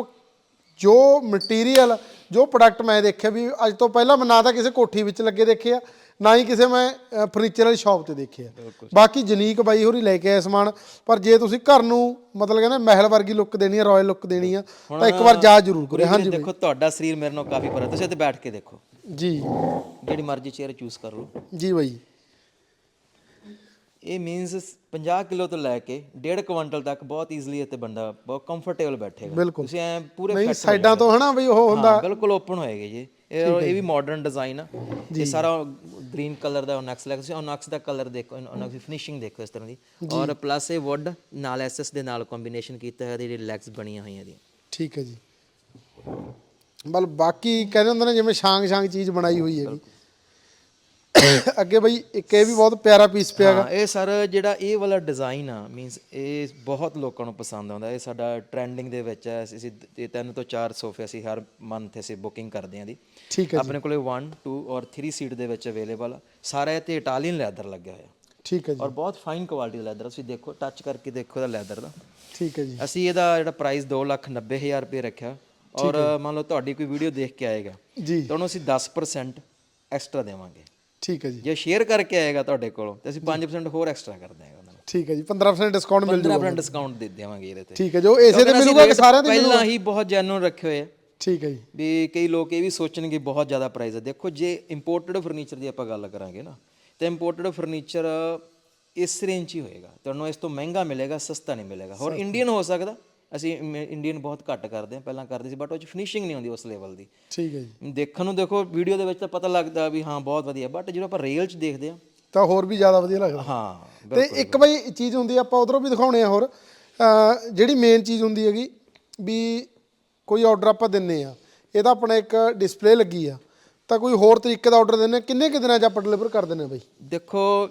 ਜੋ ਮਟੀਰੀਅਲ ਜੋ ਪ੍ਰੋਡਕਟ ਮੈਂ ਦੇਖਿਆ ਵੀ ਅੱਜ ਤੋਂ ਪਹਿਲਾਂ ਮੈਂ ਨਾ ਤਾਂ ਕਿਸੇ ਕੋਠੀ ਵਿੱਚ ਲੱਗੇ ਦੇਖੇ ਆ ਨਾ ਹੀ ਕਿਸੇ ਮੈਂ ਫਰਨੀਚਰ ਵਾਲੀ ਸ਼ਾਪ ਤੇ ਦੇਖੇ ਆ। ਬਾਕੀ ਜਨੀਕ ਬਾਈ ਹੋਰੀ ਲੈ ਕੇ ਆਏ ਸਮਾਨ ਪਰ ਜੇ ਤੁਸੀਂ ਘਰ ਨੂੰ ਮਤਲਬ ਕਹਿੰਦੇ ਮਹਿਲ ਵਰਗੀ ਲੁੱਕ ਦੇਣੀ ਆ ਰਾਇਲ ਲੁੱਕ ਦੇਣੀ ਆ ਤਾਂ ਇੱਕ ਵਾਰ ਜਾ ਜ਼ਰੂਰ ਕਰੇ
ਹਾਂਜੀ ਦੇਖੋ ਤੁਹਾਡਾ ਸਰੀਰ ਮੇਰੇ ਨਾਲ ਕਾਫੀ ਪਰ ਤੁਸੀਂ ਇੱਥੇ ਬੈਠ ਕੇ ਦੇਖੋ।
ਜੀ।
ਜਿਹੜੀ ਮਰਜ਼ੀ ਚੇਅਰ ਚੂਜ਼ ਕਰ ਲਓ।
ਜੀ ਬਾਈ।
ਇਹ ਮੀਨਸ 50 ਕਿਲੋ ਤੋਂ ਲੈ ਕੇ 1.5 ਕੁਇੰਟਲ ਤੱਕ ਬਹੁਤ ਈਜ਼ੀਲੀ ਇੱਥੇ ਬੰਦਾ ਬਹੁਤ ਕੰਫਰਟੇਬਲ ਬੈਠੇਗਾ।
ਬਿਲਕੁਲ।
ਤੁਸੀਂ ਐ ਪੂਰੇ
ਨਹੀਂ
fit ਹੋ
ਸਾਈਡਾਂ ਤੋਂ ਹਨਾ ਬਈ ਉਹ ਹੁੰਦਾ।
ਹਾਂ ਬਿਲਕੁਲ ਓਪਨ ਹੋਏਗਾ ਜੀ। ਇਹ ਇਹ ਵੀ ਮਾਡਰਨ ਡਿਜ਼ਾਈਨ ਆ। ਇਹ ਸਾਰਾ ਗ੍ਰੀਨ ਕਲਰ ਦਾ ਓਨੈਕਸ ਲੱਗ ਤੁਸੀਂ ਓਨੈਕਸ ਦਾ ਕਲਰ ਦੇਖੋ ਓਨੈਕਸ ਦੀ ਫਿਨਿਸ਼ਿੰਗ ਦੇਖੋ ਇਸ ਤਰ੍ਹਾਂ ਦੀ। ਔਰ ਪਲੱਸ ਇਹ ਵੁੱਡ ਨਾਲ ਐਸਐਸ ਦੇ ਨਾਲ ਕੰਬੀਨੇਸ਼ਨ ਕੀਤਾ ਹੈ ਇਹਦੀ ਲੈਗਸ ਬਣੀਆਂ ਹੋਈਆਂ ਇਹਦੀਆਂ।
ਠੀਕ ਹੈ ਜੀ। ਬਲ ਬਾਕੀ ਕਹਿੰਦੇ ਹੁੰਦੇ ਨੇ ਜਿਵੇਂ ਸ਼ਾਂਗ ਸ਼ਾਂਗ ਚੀਜ਼ ਬਣਾਈ ਹੋਈ ਹੈਗੀ। ਅੱਗੇ ਬਈ ਇੱਕ ਇਹ ਵੀ ਬਹੁਤ ਪਿਆਰਾ ਪੀਸ ਪਿਆ
ਹਾਂ ਇਹ ਸਰ ਜਿਹੜਾ ਇਹ ਵਾਲਾ ਡਿਜ਼ਾਈਨ ਆ ਮੀਨਸ ਇਹ ਬਹੁਤ ਲੋਕਾਂ ਨੂੰ ਪਸੰਦ ਆਉਂਦਾ ਇਹ ਸਾਡਾ ਟ੍ਰੈਂਡਿੰਗ ਦੇ ਵਿੱਚ ਹੈ ਅਸੀਂ ਇਹ ਤਿੰਨ ਤੋਂ ਚਾਰ ਸੋਫੇ ਅਸੀਂ ਹਰ ਮੰਥ ਅਸੀਂ ਬੁਕਿੰਗ ਕਰਦੇ ਹਾਂ ਦੀ।
ਠੀਕ ਹੈ
ਆਪਣੇ ਕੋਲੇ 1 2 ਔਰ 3 ਸੀਟ ਦੇ ਵਿੱਚ ਅਵੇਲੇਬਲ ਆ। ਸਾਰਾ ਇਹ ਤੇ ਇਟਾਲੀਅਨ ਲੈਦਰ ਲੱਗਿਆ ਹੋਇਆ।
ਠੀਕ ਹੈ ਜੀ।
ਔਰ ਬਹੁਤ ਫਾਈਨ ਕੁਆਲਿਟੀ ਦਾ ਲੈਦਰ ਤੁਸੀਂ ਦੇਖੋ ਟੱਚ ਕਰਕੇ ਦੇਖੋ ਇਹਦਾ ਲੈਦਰ ਦਾ।
ਠੀਕ ਹੈ ਜੀ।
ਅਸੀਂ ਇਹਦਾ ਜਿਹੜਾ ਪ੍ਰਾਈਸ 2,90,000 ਰੁਪਏ ਰੱਖਿਆ। ਔਰ ਮੰਨ ਲਓ ਤੁਹਾਡੀ ਕੋਈ ਵੀਡੀਓ ਦੇਖ ਕੇ ਆਏਗਾ।
ਜੀ।
ਤਾਂ ਉਹਨੂੰ ਅਸੀਂ 10% ਐਕਸਟਰਾ ਦੇਵਾਂਗੇ।
ਠੀਕ ਹੈ ਜੀ।
ਜੇ ਸ਼ੇਅਰ ਕਰਕੇ ਆਏਗਾ ਤੁਹਾਡੇ ਕੋਲੋਂ ਤੇ ਅਸੀਂ 5% ਹੋਰ ਐਕਸਟਰਾ ਕਰ ਦਿਆਂਗੇ ਉਹਨਾਂ ਨੂੰ।
ਠੀਕ ਹੈ ਜੀ 15% ਡਿਸਕਾਊਂਟ ਮਿਲ ਜੂਗਾ
15% ਡਿਸਕਾਊਂਟ ਦੇ ਦੇਵਾਂਗੇ ਇਹਦੇ ਤੇ।
ਠੀਕ ਹੈ ਜੋ ਇਸੇ ਤੇ ਮਿਲੂਗਾ ਕਿ ਸਾਰਿਆਂ ਤੇ
ਪਹਿਲਾਂ ਹੀ ਬਹੁਤ ਜੈਨੂਨ ਰੱਖੇ ਹੋਏ ਆ।
ਠੀਕ ਹੈ ਜੀ।
ਵੀ ਕਈ ਲੋਕ ਇਹ ਵੀ ਸੋਚਣਗੇ ਬਹੁਤ ਜ਼ਿਆਦਾ ਪ੍ਰਾਈਸ ਹੈ ਦੇਖੋ ਜੇ ਇੰਪੋਰਟਡ ਫਰਨੀਚਰ ਦੀ ਆਪਾਂ ਗੱਲ ਕਰਾਂਗੇ ਨਾ ਤੇ ਇੰਪੋਰਟਡ ਫਰਨੀਚਰ ਇਸ ਰੇਂਜ ਹੀ ਹੋਏਗਾ। ਤੁਹਾਨੂੰ ਇਸ ਤੋਂ ਮਹਿੰਗਾ ਮਿਲੇਗਾ ਸਸਤਾ ਨਹੀਂ ਮਿਲੇਗਾ। ਹੋਰ ਇੰਡੀਅਨ ਹੋ ਸਕਦਾ। ਅਸੀਂ ਇੰਡੀਅਨ ਬਹੁਤ ਘੱਟ ਕਰਦੇ ਹਾਂ ਪਹਿਲਾਂ ਕਰਦੇ ਸੀ ਬਟ ਉਹ 'ਚ ਫਿਨਿਸ਼ਿੰਗ ਨਹੀਂ ਹੁੰਦੀ ਉਸ ਲੈਵਲ ਦੀ।
ਠੀਕ ਹੈ ਜੀ।
ਦੇਖਣ ਨੂੰ ਦੇਖੋ ਵੀਡੀਓ ਦੇ ਵਿੱਚ ਤਾਂ ਪਤਾ ਲੱਗਦਾ ਵੀ ਹਾਂ ਬਹੁਤ ਵਧੀਆ ਬਟ ਜਦੋਂ ਆਪਾਂ ਰੀਅਲ 'ਚ ਦੇਖਦੇ ਹਾਂ
ਤਾਂ ਹੋਰ ਵੀ ਜ਼ਿਆਦਾ ਵਧੀਆ ਲੱਗਦਾ।
ਹਾਂ
ਤੇ ਇੱਕ ਬਈ ਚੀਜ਼ ਹੁੰਦੀ ਆ ਆਪਾਂ ਉਧਰੋਂ ਵੀ ਦਿਖਾਉਣੇ ਆ ਹੋਰ। ਜਿਹੜੀ ਮੇਨ ਚੀਜ਼ ਹੁੰਦੀ ਹੈਗੀ ਵੀ ਕੋਈ ਆਰਡਰ ਆਪਾਂ ਦਿੰਨੇ ਆ ਇਹਦਾ ਆਪਣਾ ਇੱਕ ਡਿਸਪਲੇ ਲੱਗੀ ਆ। ਤਾਂ ਕੋਈ ਹੋਰ ਤਰੀਕੇ ਦਾ ਆਰਡਰ ਦਿੰਨੇ ਆ, ਕਿੰਨੇ ਕਿ ਦਿਨਾਂ 'ਚ ਆਪਾਂ ਡਿਲੀਵਰ ਕਰ ਦਿੰਨੇ ਆ ਬਈ?
ਦੇਖੋ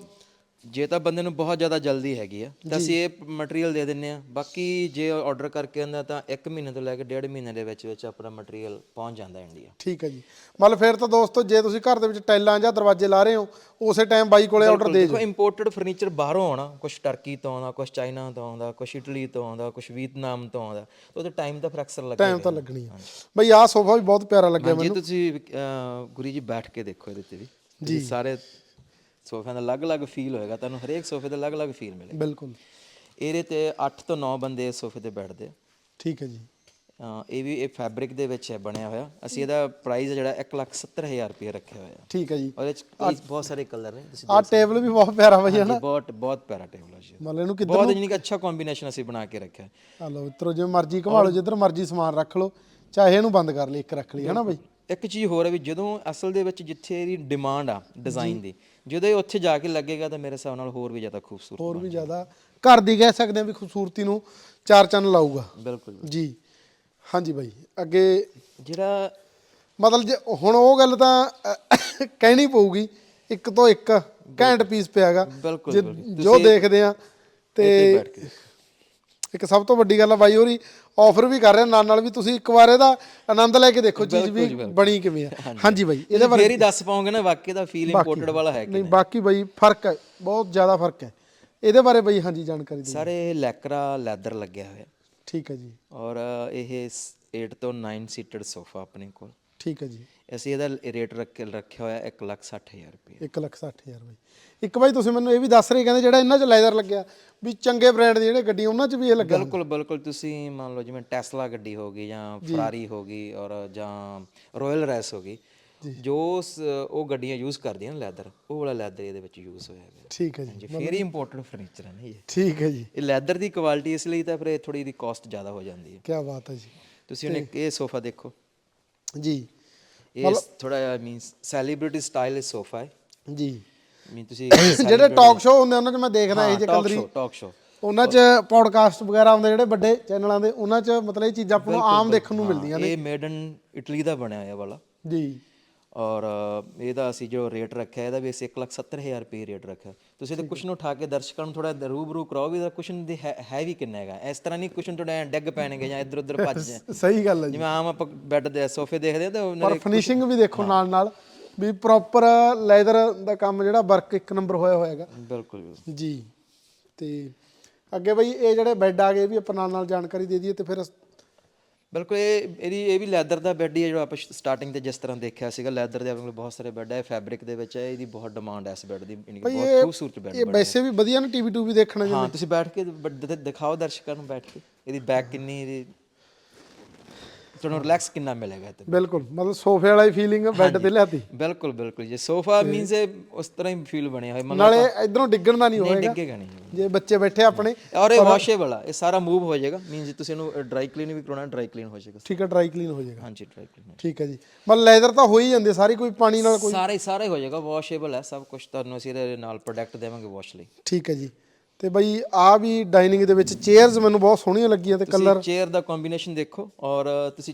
ਜੇ ਤਾਂ ਬੰਦੇ ਨੂੰ ਬਹੁਤ ਜ਼ਿਆਦਾ ਜਲਦੀ ਹੈਗੀ ਆ ਤਾਂ ਅਸੀਂ ਇਹ ਮਟੀਰੀਅਲ ਦੇ ਦਿੰਨੇ ਆ। ਬਾਕੀ ਜੇ ਆਰਡਰ ਕਰਕੇ ਆਉਂਦਾ ਤਾਂ 1 ਮਹੀਨੇ ਤੋਂ ਲੈ ਕੇ 1.5 ਮਹੀਨੇ ਦੇ ਵਿੱਚ ਵਿੱਚ ਆਪਣਾ ਮਟੀਰੀਅਲ ਪਹੁੰਚ ਜਾਂਦਾ ਇੰਡੀਆ
ਠੀਕ ਹੈ ਜੀ। ਮਤਲਬ ਫਿਰ ਤਾਂ ਦੋਸਤੋ ਜੇ ਤੁਸੀਂ ਘਰ ਦੇ ਵਿੱਚ ਟਾਈਲਾਂ ਜਾਂ ਦਰਵਾਜ਼ੇ ਲਾ ਰਹੇ ਹੋ ਉਸੇ ਟਾਈਮ ਬਾਈ ਕੋਲੇ ਆਰਡਰ ਦੇ
ਦੇਖੋ ਇੰਪੋਰਟਡ ਫਰਨੀਚਰ ਬਾਹਰੋਂ ਆਉਣਾ ਕੁਝ ਟਰਕੀ ਤੋਂ ਆਉਂਦਾ ਕੁਝ ਚਾਈਨਾ ਤੋਂ ਆਉਂਦਾ ਕੁਝ ਇਟਲੀ ਤੋਂ ਆਉਂਦਾ ਕੁਝ ਵੀਅਤਨਾਮ ਤੋਂ ਆਉਂਦਾ ਤਾਂ ਉਹਦੇ ਟਾਈਮ ਦਾ ਫਰੈਕਸਰ ਲੱਗੇਗਾ
ਟਾਈਮ ਤਾਂ ਲੱਗਣੀ ਆ। ਬਈ ਆਹ ਸੋਫਾ ਵੀ ਬਹੁਤ ਪਿਆਰਾ ਲੱਗਿਆ
ਜੇ ਤੁਸੀਂ ਗੁਰੀ ਜੀ ਬੈਠ ਕੇ ਦੇਖੋ ਇਹਦੇ ਤੇ ਵੀ। ਜੀ। ਸਾਰੇ ਸੋਫਿਆਂ ਦਾ ਅਲੱਗ-ਅਲੱਗ ਫੀਲ ਹੋਏਗਾ ਤੁਹਾਨੂੰ ਹਰੇਕ ਸੋਫੇ ਦਾ ਅਲੱਗ-ਅਲੱਗ ਫੀਲ ਮਿਲੇਗਾ।
ਬਿਲਕੁਲ।
ਇਹਦੇ ਤੇ 8 ਤੋਂ 9 ਬੰਦੇ ਇਸ ਸੋਫੇ ਤੇ ਬੈਠਦੇ ਆ।
ਠੀਕ ਹੈ ਜੀ।
ਇਹ ਵੀ ਇਹ ਫੈਬਰਿਕ ਦੇ ਵਿੱਚ ਹੈ ਬਣਿਆ ਹੋਇਆ। ਅਸੀਂ ਇਹਦਾ ਪ੍ਰਾਈਸ ਜਿਹੜਾ 170000 ਰੁਪਏ ਰੱਖਿਆ ਹੋਇਆ।
ਠੀਕ ਹੈ ਜੀ।
ਉਹਦੇ ਚ ਬਹੁਤ ਸਾਰੇ ਕਲਰ ਨੇ ਤੁਸੀਂ
ਆਹ ਟੇਬਲ ਵੀ ਬਹੁਤ ਪਿਆਰਾ ਬਈ
ਹਾਂਜੀ, ਬਹੁਤ ਬਹੁਤ ਪਿਆਰਾ ਟੇਬਲ ਹੈ ਜੀ।
ਮਤਲਬ ਇਹਨੂੰ ਕਿੱਧਰ
ਬਹੁਤ ਕਿ ਅੱਛਾ ਕੰਬੀਨੇਸ਼ਨ ਅਸੀਂ ਬਣਾ ਕੇ ਰੱਖਿਆ। ਹੈ।
ਆ ਲਓ ਮਿੱਤਰੋ ਜਿਵੇਂ ਮਰਜ਼ੀ ਘੁਮਾ ਲਓ ਜਿੱਧਰ ਮਰਜ਼ੀ ਸਮਾਨ ਰੱਖ ਲਓ ਚਾਹੇ ਇਹਨੂੰ ਬੰਦ ਕਰ ਲਈ ਇੱਕ ਰੱਖ ਲਈ ਹਨਾ ਬਈ?
ਇੱਕ ਚੀਜ਼ ਹੋਰ ਹੈ ਵੀ ਜਦੋਂ ਅਸਲ ਦੇ ਵਿੱਚ ਜਿੱਥੇ ਇਹਦੀ ਡਿਮਾਂਡ ਆ ਡਿਜ਼ਾਈਨ ਦੀ ਜਦੋਂ ਇਹ ਉੱਥੇ ਜਾ ਕੇ ਲੱਗੇਗਾ ਤਾਂ ਮੇਰੇ ਹਿਸਾਬ ਨਾਲ ਹੋਰ ਵੀ ਜ਼ਿਆਦਾ ਖੂਬਸੂਰਤ
ਹੋਰ ਵੀ ਜ਼ਿਆਦਾ ਘਰ ਦੀ ਕਹਿ ਸਕਦੇ ਆ ਵੀ ਖੂਬਸੂਰਤੀ ਨੂੰ ਚਾਰ ਚੰਨ ਲਾਊਗਾ।
ਬਿਲਕੁਲ
ਜੀ। ਹਾਂਜੀ ਬਾਈ ਅੱਗੇ
ਜਿਹੜਾ
ਮਤਲਬ ਜੇ ਹੁਣ ਉਹ ਗੱਲ ਤਾਂ ਕਹਿਣੀ ਪਊਗੀ ਇੱਕ ਤੋਂ ਇੱਕ ਘੈਂਟ ਪੀਸ ਪਿਆਗਾ। ਜੋ ਦੇਖਦੇ ਆ ਤੇ ਇੱਕ ਸਭ ਤੋਂ ਵੱਡੀ ਗੱਲ ਆ ਬਾਈ ਹੋਰੀ ਆਫਰ ਵੀ ਕਰ ਰਹੇ ਨਾਲ ਨਾਲ ਵੀ ਤੁਸੀਂ ਇੱਕ ਵਾਰ ਇਹਦਾ ਆਨੰਦ ਲੈ ਕੇ ਦੇਖੋ ਚੀਜ਼ ਵੀ ਬਣੀ ਕਿਵੇਂ ਆ। ਹਾਂਜੀ। ਬਾਈ
ਇਹਦੇ ਫੇਰ ਹੀ ਦੱਸ ਪਾਉਂਗੇ ਨਾ ਵਾਕਈ ਦਾ ਫੀਲ ਇੰਪੋਰਟਡ ਵਾਲਾ ਹੈ ਕਿ
ਨਹੀਂ ਬਾਕੀ ਬਾਈ ਫ਼ਰਕ ਹੈ ਬਹੁਤ ਜ਼ਿਆਦਾ ਫ਼ਰਕ ਹੈ। ਇਹਦੇ ਬਾਰੇ ਬਾਈ ਹਾਂਜੀ ਜਾਣਕਾਰੀ ਦਿਓ।
ਸਾਰੇ ਲੈਕਰਾ ਲੈਦਰ ਲੱਗਿਆ ਹੋਇਆ।
ਠੀਕ ਹੈ ਜੀ।
ਔਰ ਇਹ 8 ਤੋਂ 9 ਸੀਟਡ ਸੋਫਾ ਆਪਣੇ ਕੋਲ।
ਠੀਕ ਹੈ ਜੀ।
ਅਸੀਂ ਇਹਦਾ ਰੇਟ ਰੱਖ ਰੱਖਿਆ ਹੋਇਆ 160000 ਰੁਪਏ
1 ਲੱਖ 60 ਹਜ਼ਾਰ ਬਾਈ। ਇੱਕ ਬਾਈ ਤੁਸੀਂ ਮੈਨੂੰ ਇਹ ਵੀ ਦੱਸ ਰਹੇ ਕਹਿੰਦੇ ਜਿਹੜਾ ਇਹਨਾਂ 'ਚ ਲੈਦਰ ਲੱਗਿਆ ਵੀ ਚੰਗੇ ਬ੍ਰਾਂਡ ਦੇ ਜਿਹੜੇ ਗੱਡੀਆਂ ਉਹਨਾਂ 'ਚ ਵੀ ਇਹ ਲੱਗਾ
ਬਿਲਕੁਲ ਬਿਲਕੁਲ। ਤੁਸੀਂ ਮੰਨ ਲਓ ਜਿਵੇਂ ਟੈਸਲਾ ਗੱਡੀ ਹੋ ਗਈ ਜਾਂ ਫਰਾਰੀ ਹੋ ਗਈ ਔਰ ਜਾਂ ਰਾਇਲ ਰੈਸ ਹੋ ਗਈ ਜੋ। ਉਹ ਗੱਡੀਆਂ ਯੂਜ਼ ਕਰਦੀਆਂ ਨੇ ਲੈਦਰ ਉਹ ਵਾਲਾ ਲੈਦਰ ਇਹਦੇ ਵਿੱਚ ਯੂਜ਼ ਹੋਇਆ ਹੈ
ਠੀਕ ਹੈ ਜੀ।
ਫੇਰ ਹੀ ਇੰਪੋਰਟਡ ਫਰਨੀਚਰ ਹੈ ਨਾ ਇਹ।
ਠੀਕ ਹੈ ਜੀ।
ਇਹ ਲੈਦਰ ਦੀ ਕੁਆਲਿਟੀ ਇਸ ਲਈ ਤਾਂ ਫਿਰ ਇਹ ਥੋੜੀ ਦੀ ਕਾਸਟ ਜ਼ਿਆਦਾ ਹੋ ਜਾਂਦੀ ਹੈ।
ਕੀ ਬਾਤ ਹੈ ਜੀ।
ਤੁਸੀਂ ਹੁਣ ਇਹ ਸੋਫਾ ਦੇਖੋ।
ਜੀ।
ਇਹ ਥੋੜਾ ਜਿਹਾ ਮੀਨਸ ਸੈਲੀਬ੍ਰਿਟੀ ਸਟਾਈਲ ਸੋਫਾ ਹੈ
ਜੀ।
ਮੀਨ ਤੁਸੀਂ
ਜਿਹੜੇ ਟਾਕ ਸ਼ੋਅ ਹੁੰਦੇ ਉਹਨਾਂ 'ਚ ਮੈਂ ਦੇਖਦਾ ਇਹ ਜੇ ਕਲਰੀ
ਟਾਕ ਸ਼ੋ
ਉਹਨਾਂ 'ਚ ਪੋਡਕਾਸਟ ਵਗੈਰਾ ਹੁੰਦੇ ਜਿਹੜੇ ਵੱਡੇ ਚੈਨਲਾਂ ਦੇ ਉਹਨਾਂ 'ਚ ਮਤਲਬ ਇਹ ਚੀਜ਼ਾਂ ਆਪਾਂ ਨੂੰ ਆਮ ਦੇਖਣ ਨੂੰ ਮਿਲਦੀਆਂ
ਇਹ ਮੇਡ ਇਨ ਇਟਲੀ ਦਾ ਬਣਿਆ ਹੋਇਆ ਵਾਲਾ।
ਜੀ।
ਔਰ ਇਹਦਾ ਅਸੀਂ ਜੋ ਰੇਟ ਰੱਖਿਆ ਇਹਦਾ ਵੀ ਅਸੀਂ 170000 ਰੁਪਏ ਰੇਟ ਰੱਖਿਆ। ਤੁਸੀਂ ਤੇ ਕੁਸ਼ਨ ਉਠਾ ਕੇ ਦਰਸ਼ਕਾਂ ਨੂੰ ਥੋੜਾ ਰੂਬਰੂ ਕਰਾਓ ਵੀ ਕੁਸ਼ਨ ਦੀ ਹੈ ਹੈ ਵੀ ਕਿੰਨਾ ਹੈਗਾ। ਇਸ ਤਰ੍ਹਾਂ ਨਹੀਂ ਕੁਸ਼ਨ ਥੋੜਾ ਡਿੱਗ ਪੈਣਗੇ ਜਾਂ ਇੱਧਰ ਉੱਧਰ ਭੱਜ ਜਾਣ।
ਸਹੀ ਗੱਲ ਹੈ
ਜਿਵੇਂ ਆਮ ਆਪਾਂ ਬੈੱਡ ਦੇ ਸੋਫੇ ਦੇਖਦੇ ਆ ਤਾਂ ਉਹਨਾਂ
ਪਰ
ਦੇ
ਫਿਨਿਸ਼ਿੰਗ ਵੀ ਦੇਖੋ ਨਾਲ ਨਾਲ ਵੀ ਪ੍ਰੋਪਰ ਲੈਦਰ ਦਾ ਕੰਮ ਜਿਹੜਾ ਵਰਕ ਇੱਕ ਨੰਬਰ ਹੋਇਆ ਹੋਇਆਗਾ।
ਬਿਲਕੁਲ ਬਿਲਕੁਲ।
ਜੀ। ਤੇ ਅੱਗੇ ਬਈ ਇਹ ਜਿਹੜੇ ਬੈੱਡ ਆ ਗਏ ਇਹ ਵੀ ਆਪਾਂ ਨਾਲ ਨਾਲ ਜਾਣਕਾਰੀ ਦੇ ਦਈਏ ਤੇ ਫਿਰ
ਬਿਲਕੁਲ ਇਹ ਇਹਦੀ ਇਹ ਵੀ ਲੈਦਰ ਦਾ ਬੈੱਡ ਹੀ ਹੈ ਜਿਹੜਾ ਆਪਾਂ ਸਟਾਰਟਿੰਗ ਤੇ ਜਿਸ ਤਰ੍ਹਾਂ ਦੇਖਿਆ ਸੀਗਾ। ਲੈਦਰ ਦੇ ਆਪਣੇ ਕੋਲ ਬਹੁਤ ਸਾਰੇ ਬੈੱਡ ਹੈ ਫੈਬਰਿਕ ਦੇ ਵਿੱਚ ਹੈ ਇਹਦੀ ਬਹੁਤ ਡਿਮਾਂਡ ਹੈ ਇਸ ਬੈੱਡ ਦੀ ਯਾਨੀ ਕਿ ਬਹੁਤ ਖੂਬਸੂਰਤ ਬੈੱਡ
ਇਹ ਵੈਸੇ ਵੀ ਵਧੀਆ ਨਾ ਟੀਵੀ ਟੂ ਵੀ ਦੇਖਣਾ ਜੀ
ਹਾਂ ਤੁਸੀਂ ਬੈਠ ਕੇ ਬ- ਦ- ਦਿਖਾਓ ਦਰਸ਼ਕਾਂ ਨੂੰ ਬੈਠ ਕੇ ਇਹਦੀ ਬੈਕ ਕਿੰਨੀ ਇਹਦੀ ਤੁਹਾਨੂੰ ਰਿਲੈਕਸ ਕਿੰਨਾ ਮਿਲੇਗਾ ਇੱਥੇ?
ਬਿਲਕੁਲ ਮਤਲਬ ਸੋਫੇ ਵਾਲਾ ਹੀ ਫੀਲਿੰਗ ਬੈੱਡ ਤੇ ਲਿਆਤੀ।
ਬਿਲਕੁਲ ਬਿਲਕੁਲ ਜੇ। ਸੋਫਾ ਮੀਨਸ ਉਸ ਤਰ੍ਹਾਂ ਹੀ ਫੀਲ ਬਣਿਆ ਹੋਇਆ।
ਨਾਲੇ ਇਧਰੋਂ ਡਿੱਗਣ ਦਾ ਨਹੀਂ
ਨਹੀਂ
ਹੋਏਗਾ।
ਡਿੱਗੇਗਾ ਨਹੀਂ
ਜੇ ਬੱਚੇ ਬੈਠੇ ਆਪਣੇ
ਔਰ ਇਹ ਵਾਸ਼ੇਬਲ ਆ। ਇਹ ਸਾਰਾ ਮੂਵ ਹੋ ਜਾਏਗਾ। ਮੀਨਸ ਤੁਸੀਂ ਇਹਨੂੰ ਡਰਾਈ ਕਲੀਨ ਵੀ ਕਰਾਉਣਾ ਡਰਾਈ ਕਲੀਨ ਹੋ ਜਾਏਗਾ।
ਠੀਕ ਹੈ ਡਰਾਈ ਕਲੀਨ ਹੋ ਜਾਏਗਾ।
ਹਾਂਜੀ ਡਰਾਈ ਕਲੀਨ
ਠੀਕ ਹੈ ਜੀ। ਮਤਲਬ ਲੈਦਰ ਤਾਂ ਹੋ ਹੀ ਜਾਂਦੇ ਸਾਰੀ ਕੋਈ ਪਾਣੀ ਨਾਲ ਕੋਈ
ਸਾਰੇ ਸਾਰੇ ਹੋ ਜਾਏਗਾ। ਵਾਸ਼ੇਬਲ ਹੈ ਸਭ ਕੁਝ ਤੁਹਾਨੂੰ ਅਸੀਂ ਇਹਦੇ ਨਾਲ ਪ੍ਰੋਡਕਟ ਦੇਵਾਂਗੇ ਵਾਸ਼ ਲਈ।
ਠੀਕ ਹੈ ਜੀ। ਤੇ ਬਈ ਆ ਵੀ ਡਾਈਨਿੰਗ ਦੇ ਵਿੱਚ ਚੇਅਰਸ ਮੈਨੂੰ ਬਹੁਤ ਸੋਹਣੀਆਂ ਲੱਗੀਆਂ ਤੇ ਕਲਰ
ਚੇਅਰ ਦਾ ਕੰਬੀਨੇਸ਼ਨ ਦੇਖੋ ਔਰ ਤੁਸੀਂ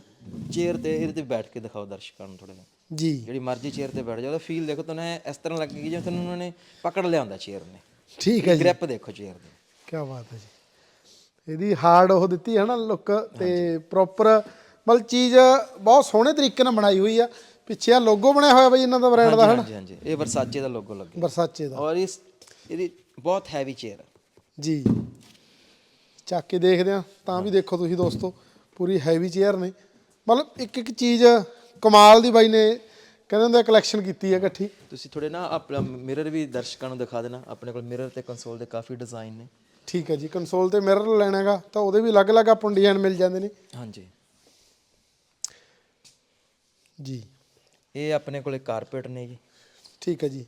ਚੇਅਰ ਤੇ ਇਹਦੇ ਤੇ ਬੈਠ ਕੇ ਦਿਖਾਓ ਦਰਸ਼ਕਾਂ ਨੂੰ ਥੋੜਾ ਜਿਹਾ।
ਜੀ।
ਜਿਹੜੀ ਮਰਜ਼ੀ ਚੇਅਰ ਤੇ ਬੈਠ ਜਾਓ ਉਹਦਾ ਫੀਲ ਦੇਖੋ ਤੁਹਾਨੂੰ ਇਸ ਤਰ੍ਹਾਂ ਲੱਗੇਗੀ ਜਿਵੇਂ ਤੁਹਾਨੂੰ ਉਹਨਾਂ ਨੇ ਪਕੜ ਲਿਆ ਹੁੰਦਾ ਚੇਅਰ ਨੇ।
ਠੀਕ ਹੈ ਜੀ।
ਗ੍ਰਿਪ ਦੇਖੋ ਚੇਅਰ ਦੀ।
ਕੀ ਬਾਤ ਹੈ ਜੀ। ਇਹਦੀ ਹਾਰਡ ਉਹ ਦਿੱਤੀ ਹੈ ਨਾ ਲੁੱਕ ਤੇ ਪ੍ਰੋਪਰ ਮਤਲਬ ਚੀਜ਼ ਬਹੁਤ ਸੋਹਣੇ ਤਰੀਕੇ ਨਾਲ ਬਣਾਈ ਹੋਈ ਆ। ਪਿੱਛੇ ਆ ਲੋਗੋ ਬਣਿਆ ਹੋਇਆ ਬਈ ਇਹਨਾਂ ਦਾ ਬ੍ਰਾਂਡ ਦਾ
ਹਾਂਜੀ ਹਾਂਜੀ ਇਹ ਵਰਸਾਚੇ ਦਾ ਲੋਗੋ ਲੱਗਿਆ।
ਵਰਸਾਚੇ ਦਾ।
ਔਰ ਇਸ ਇਹਦੀ ਬਹੁਤ ਹੈਵੀ ਚੇਅਰ ਹੈ
ਜੀ। ਚੱਕ ਕੇ ਦੇਖਦੇ ਆ ਤਾਂ ਵੀ ਦੇਖੋ ਤੁਸੀਂ ਦੋਸਤੋ ਪੂਰੀ ਹੈਵੀ ਚੇਅਰ ਨੇ। ਮਤਲਬ ਇੱਕ ਇੱਕ ਚੀਜ਼ ਕਮਾਲ ਦੀ ਬਾਈ ਨੇ ਕਹਿੰਦੇ ਹੁੰਦੇ ਕਲੈਕਸ਼ਨ ਕੀਤੀ ਹੈ ਇਕੱਠੀ।
ਤੁਸੀਂ ਥੋੜੇ ਨਾ ਆਪਣਾ ਮਿਰਰ ਵੀ ਦਰਸ਼ਕਾਂ ਨੂੰ ਦਿਖਾ ਦੇਣਾ। ਆਪਣੇ ਕੋਲ ਮਿਰਰ ਤੇ ਕੰਸੋਲ ਦੇ ਕਾਫੀ ਡਿਜ਼ਾਈਨ ਨੇ।
ਠੀਕ ਹੈ ਜੀ ਕੰਸੋਲ ਤੇ ਮਿਰਰ ਲੈਣਾਗਾ ਤਾਂ ਉਹਦੇ ਵੀ ਅਲੱਗ-ਅਲੱਗ ਆਪਾਂ ਡਿਜ਼ਾਈਨ ਮਿਲ ਜਾਂਦੇ ਨੇ।
ਹਾਂਜੀ।
ਜੀ।
ਇਹ ਆਪਣੇ ਕੋਲੇ ਕਾਰਪੇਟ ਨੇ ਜੀ।
ਠੀਕ ਹੈ ਜੀ।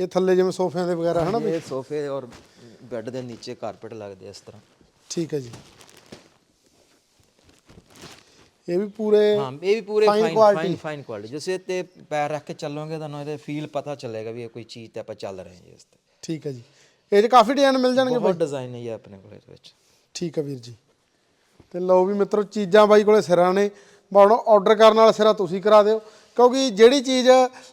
ਇਹ ਥੱਲੇ ਜਿਵੇਂ ਸੋਫਿਆਂ ਦੇ ਵਗੈਰਾ ਹਨਾ
ਇਹ ਸੋਫੇ ਔਰ ਬੈੱਡ ਦੇ ਨੀਚੇ ਕਾਰਪੇਟ ਲੱਗਦੇ ਆ ਇਸ ਤਰ੍ਹਾਂ।
ਠੀਕ ਹੈ ਜੀ। ਇਹ ਵੀ ਪੂਰੇ
ਹਾਂ ਇਹ ਵੀ ਪੂਰੇ
Fine
fine
quality।
Fine fine quality ਜਿਸੇ ਤੇ ਪੈਰ ਰੱਖ ਕੇ ਚੱਲੋਗੇ ਤੁਹਾਨੂੰ ਇਹਦੇ ਫੀਲ ਪਤਾ ਚੱਲੇਗਾ ਵੀ ਇਹ ਕੋਈ ਚੀਜ਼ ਤੇ ਆਪਾਂ ਚੱਲ ਰਹੇ ਹਾਂ ਇਸ ਤੇ।
ਠੀਕ ਹੈ ਜੀ। ਇਹ 'ਚ ਕਾਫੀ ਡਿਜ਼ਾਈਨ ਮਿਲ ਜਾਣਗੇ
ਬਹੁਤ ਡਿਜ਼ਾਈਨ ਹੈ ਜੀ ਆਪਣੇ ਕੋਲ ਇਹਦੇ ਵਿੱਚ।
ਠੀਕ ਹੈ ਵੀਰ ਜੀ। ਤੇ ਲਓ ਵੀ ਮਿੱਤਰੋ ਚੀਜ਼ਾਂ ਬਾਈ ਕੋਲੇ ਸਿਰਾਂ ਨੇ। ਬਾਣੋ ਆਰਡਰ ਕਰਨ ਵਾਲਾ ਸਿਰਾ ਤੁਸੀਂ ਕਰਾ ਦਿਓ। ਕਿਉਂਕਿ ਜਿਹੜੀ ਚੀਜ਼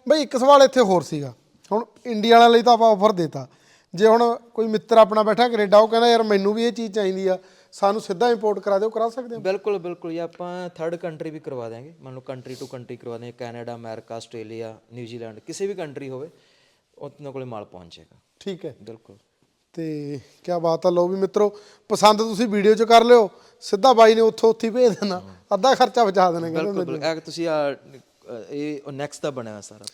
ਬਈ ਇੱਕ ਸਵਾਲ ਇੱਥੇ ਹੋਰ ਸੀਗਾ। ਹੁਣ ਇੰਡੀਆ ਵਾਲਿਆਂ ਲਈ ਤਾਂ ਆਪਾਂ ਆਫਰ ਦੇਤਾ। ਜੇ ਹੁਣ ਕੋਈ ਮਿੱਤਰ ਆਪਣਾ ਬੈਠਾ ਕੈਨੇਡਾ ਉਹ ਕਹਿੰਦਾ ਯਾਰ ਮੈਨੂੰ ਵੀ ਇਹ ਚੀਜ਼ ਚਾਹੀਦੀ ਆ। ਸਾਨੂੰ ਸਿੱਧਾ ਇੰਪੋਰਟ ਕਰਾ ਦਿਓ ਕਰਾ ਸਕਦੇ ਹੋ?
ਬਿਲਕੁਲ ਬਿਲਕੁਲ ਜੀ। ਆਪਾਂ ਥਰਡ ਕੰਟਰੀ ਵੀ ਕਰਵਾ ਦੇਾਂਗੇ ਮੰਨ ਲਓ ਕੰਟਰੀ ਟੂ ਕੰਟਰੀ ਕਰਵਾ ਦੇਂਗੇ Canada America Australia New Zealand ਕਿਸੇ ਵੀ ਕੰਟਰੀ ਹੋਵੇ ਉਹਨਾਂ ਕੋਲੇ ਮਾਲ ਪਹੁੰਚ ਜਾਏਗਾ।
ਠੀਕ ਹੈ।
ਬਿਲਕੁਲ।
ਤੇ ਕੀ ਬਾਤ ਆ ਲਓ ਵੀ ਮਿੱਤਰੋ ਪਸੰਦ ਤੁਸੀਂ ਵੀਡੀਓ 'ਚ ਕਰ ਲਿਓ। ਸਿੱਧਾ ਬਾਈ ਨੇ ਉੱਥੋਂ ਉੱਥੇ ਭੇਜ ਦੇਣਾ। ਅੱਧਾ ਖਰਚਾ ਬਚਾ ਦੇਣਾ
ਬਿਲਕੁਲ ਇਹ ਤੁਸੀਂ ਇਹ ਨੈਕਸਟ ਦਾ ਬਣਿਆ ਸਾਰਾ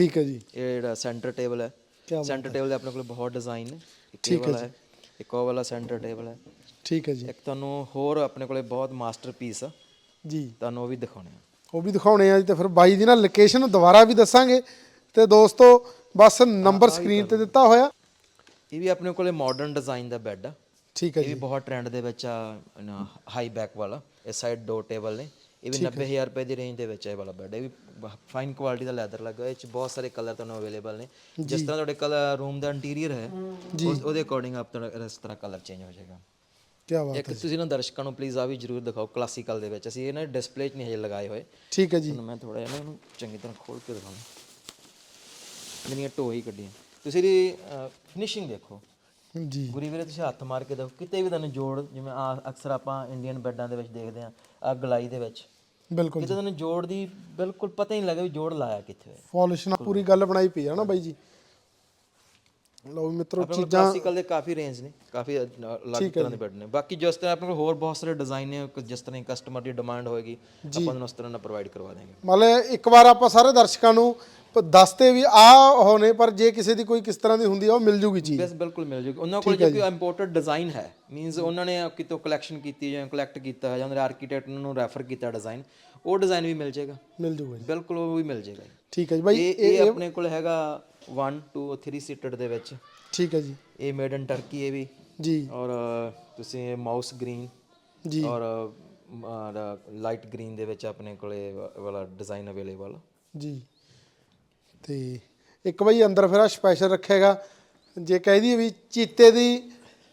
ਠੀਕ ਹੈ ਜੀ।
ਇਹ ਜਿਹੜਾ ਸੈਂਟਰ ਟੇਬਲ ਹੈ। ਸੈਂਟਰ ਟੇਬਲ ਦੇ ਆਪਣੇ ਕੋਲ ਬਹੁਤ ਡਿਜ਼ਾਈਨ ਨੇ। ਇੱਕ ਇਹ ਵਾਲਾ ਹੈ ਇੱਕ ਉਹ ਵਾਲਾ ਸੈਂਟਰ ਟੇਬਲ ਹੈ।
ਠੀਕ ਹੈ ਜੀ।
ਇੱਕ ਤੁਹਾਨੂੰ ਹੋਰ ਆਪਣੇ ਕੋਲੇ ਬਹੁਤ ਮਾਸਟਰਪੀਸ ਆ।
ਜੀ।
ਤੁਹਾਨੂੰ ਉਹ ਵੀ ਦਿਖਾਉਣੇ ਆ।
ਉਹ ਵੀ ਦਿਖਾਉਣੇ ਆ ਜੀ ਤੇ ਫਿਰ ਬਾਈ ਦੀ ਨਾ ਲੋਕੇਸ਼ਨ ਦੁਬਾਰਾ ਵੀ ਦੱਸਾਂਗੇ। ਤੇ ਦੋਸਤੋ ਬਸ ਨੰਬਰ ਸਕਰੀਨ ਤੇ ਦਿੱਤਾ ਹੋਇਆ।
ਇਹ ਵੀ ਆਪਣੇ ਕੋਲੇ ਮਾਡਰਨ ਡਿਜ਼ਾਈਨ ਦਾ ਬੈੱਡ ਆ।
ਠੀਕ ਹੈ
ਇਹ ਵੀ ਬਹੁਤ ਟ੍ਰੈਂਡ ਦੇ ਵਿੱਚ ਆ ਹਾਈ ਬੈਕ ਵਾਲਾ। ਇਹ ਸਾਈਡ ਦੋ ਟੇਬਲ ਨੇ। ਇਹ ਵੀ 90000 ਰੁਪਏ ਦੀ ਰੇਂਜ ਦੇ ਵਿੱਚ ਹੈ ਇਹ ਵਾਲਾ ਬੈੱਡ ਇਹ ਵੀ ਫਾਈਨ ਕੁਆਲਿਟੀ ਦਾ ਲੈਦਰ ਲੱਗਾ ਹੋਇਆ ਇਹ ਚ ਬਹੁਤ ਸਾਰੇ ਕਲਰ ਤੁਹਾਨੂੰ ਅਵੇਲੇਬਲ ਨੇ। ਜਿਸ ਤਰ੍ਹਾਂ ਤੁਹਾਡੇ ਕਲਰ ਰੂਮ ਦਾ ਇੰਟੀਰੀਅਰ ਹੈ ਉਹਦੇ ਅਕੋਰਡਿੰਗ ਆਪ ਤੁਹਾਡਾ ਇਸ ਤਰ੍ਹਾਂ ਕਲਰ ਚੇਂਜ ਹੋ ਜਾਏਗਾ।
ਕੀ ਬਾਤ
ਇੱਕ ਤੁਸੀਂ ਨਾ ਦਰਸ਼ਕਾਂ ਨੂੰ ਪਲੀਜ਼ ਆ ਵੀ ਜਰੂਰ ਦਿਖਾਓ ਕਲਾਸੀਕਲ ਦੇ ਵਿੱਚ। ਅਸੀਂ ਇਹ ਨਾ ਡਿਸਪਲੇ 'ਚ ਨਹੀਂ ਹਜੇ ਲਗਾਏ ਹੋਏ।
ਠੀਕ ਹੈ ਜੀ।
ਮੈਂ ਥੋੜਾ ਜਿਹਾ ਨਾ ਇਹਨੂੰ ਚੰਗੀ ਤਰ੍ਹਾਂ ਖੋਲ ਕੇ ਦਿਖਾਉਣਾ ਮੇਰੀਆਂ ਢੋ ਹੀ ਕੱਢੀਆਂ। ਤੁਸੀਂ ਇਹਦੀ ਫਿਨਿਸ਼ਿੰਗ ਦੇਖੋ।
ਜੀ।
ਗੁਰੀ ਵੀਰੇ ਤੁਸੀਂ ਹੱਥ ਮਾਰ ਕੇ ਦੇਖੋ। ਕਿਤੇ ਵੀ ਤੁਹਾਨੂੰ ਜੋੜ ਜਿਵੇਂ ਆ ਅਕਸਰ ਆਪਾਂ ਇੰਡੀਅਨ ਬੈੱਡਾਂ ਦੇ ਵਿੱਚ ਦੇਖਦੇ ਆ ਆ ਗਲਾਈ ਦੇ ਵਿੱਚ।
ਬਿਲਕੁਲ
ਕਿਤੇ ਤੁਹਾਨੂੰ ਜੋੜ ਦੀ ਬਿਲਕੁਲ ਪਤਾ ਹੀ ਨਹੀਂ ਲੱਗਾ ਵੀ ਜੋੜ ਲਾਇਆ ਕਿੱਥੇ ਹੋਇਆ।
ਪੋਲਿਸ਼ ਨਾਲ ਪੂਰੀ ਗੱਲ ਬਣਾਈ ਪਈ ਆ ਨਾ ਬਾਈ ਜੀ। ਲਓ ਵੀ ਮਿੱਤਰੋ
ਆਪਣੇ ਕੋਲ ਕਲਾਸੀਕਲ ਦੇ ਕਾਫੀ ਰੇਂਜ ਨੇ ਕਾਫੀ ਅਲੱਗ ਤਰ੍ਹਾਂ ਦੇ ਬੈੱਡ ਨੇ। ਬਾਕੀ ਜਿਸ ਤਰ੍ਹਾਂ ਆਪਣੇ ਕੋਲ ਹੋਰ ਬਹੁਤ ਸਾਰੇ ਡਿਜ਼ਾਈਨ ਨੇ ਕ- ਜਿਸ ਤਰ੍ਹਾਂ ਕਸਟਮਰ ਦੀ ਡਿਮਾਂਡ ਹੋਏਗੀ ਆਪਾਂ ਉਸ ਤਰ੍ਹਾਂ ਨਾਲ ਪ੍ਰੋਵਾਈਡ ਕਰਵਾ ਦੇਵਾਂਗੇ।
ਮਤਲਬ ਇੱਕ ਵਾਰ ਆਪਾਂ ਸਾਰੇ ਦਰਸ਼ਕਾਂ ਨੂੰ ਪ- ਦੱਸਦੇ ਵੀ ਆ ਉਹ ਨੇ ਪਰ ਜੇ ਕਿਸੇ ਦੀ ਕੋਈ ਕਿਸ ਤਰ੍ਹਾਂ ਦੀ ਹੁੰਦੀ ਆ ਉਹ ਮਿਲ ਜੂਗੀ ਚੀਜ਼।
ਬਸ ਬਿਲਕੁਲ ਮਿਲ ਜੂਗੀ। ਉਹਨਾਂ ਕੋਲ ਜੇ। ਇੰਪੋਰਟਡ ਡਿਜ਼ਾਈਨ ਹੈ। ਮੀਨਸ ਉਹਨਾਂ ਨੇ ਕਿਤੋਂ ਕਲੈਕਸ਼ਨ ਕੀਤੀ ਜਾਂ ਕਲੈਕਟ ਕੀਤਾ ਜਾਂ ਉਹਨਾਂ ਦੇ ਆਰਕੀਟੈਕਟ ਨੂੰ ਰੈਫਰ ਕੀਤਾ ਡਿਜ਼ਾਈਨ ਉਹ ਡਿਜ਼ਾਈਨ ਵੀ ਮਿਲ ਜਾਏਗਾ।
ਮਿਲ ਜੂਗਾ ਜੀ।
ਬਿਲਕੁਲ ਉਹ ਵੀ ਮਿਲ ਜਾਏਗਾ
ਠੀਕ ਹੈ ਜੀ ਬਾਈ
ਇਹ ਆਪਣੇ ਕੋਲ ਹੈਗਾ 1 2 3 ਸੀਟਡ ਦੇ ਵਿੱਚ।
ਠੀਕ ਹੈ ਜੀ।
ਇਹ ਮੇਡ ਇਨ ਟਰਕੀ ਇਹ ਵੀ।
ਜੀ।
ਔਰ ਤੁਸੀਂ ਇਹ ਮਾਊਸ ਗ੍ਰੀਨ
ਜੀ।
ਔਰ ਲਾਈਟ ਗ੍ਰੀਨ ਦੇ ਵਿੱਚ ਆਪਣੇ ਕੋਲੇ ਵਾਲਾ ਡਿਜ਼ਾਈਨ ਅਵੇਲੇਬਲ
ਜੀ। ਤੇ ਇੱਕ ਬਈ ਅੰਦਰ ਫਿਰ ਸਪੈਸ਼ਲ ਰੱਖੇਗਾ। ਜੇ ਕਹਿ ਦਈਏ ਵੀ ਚੀਤੇ ਦੀ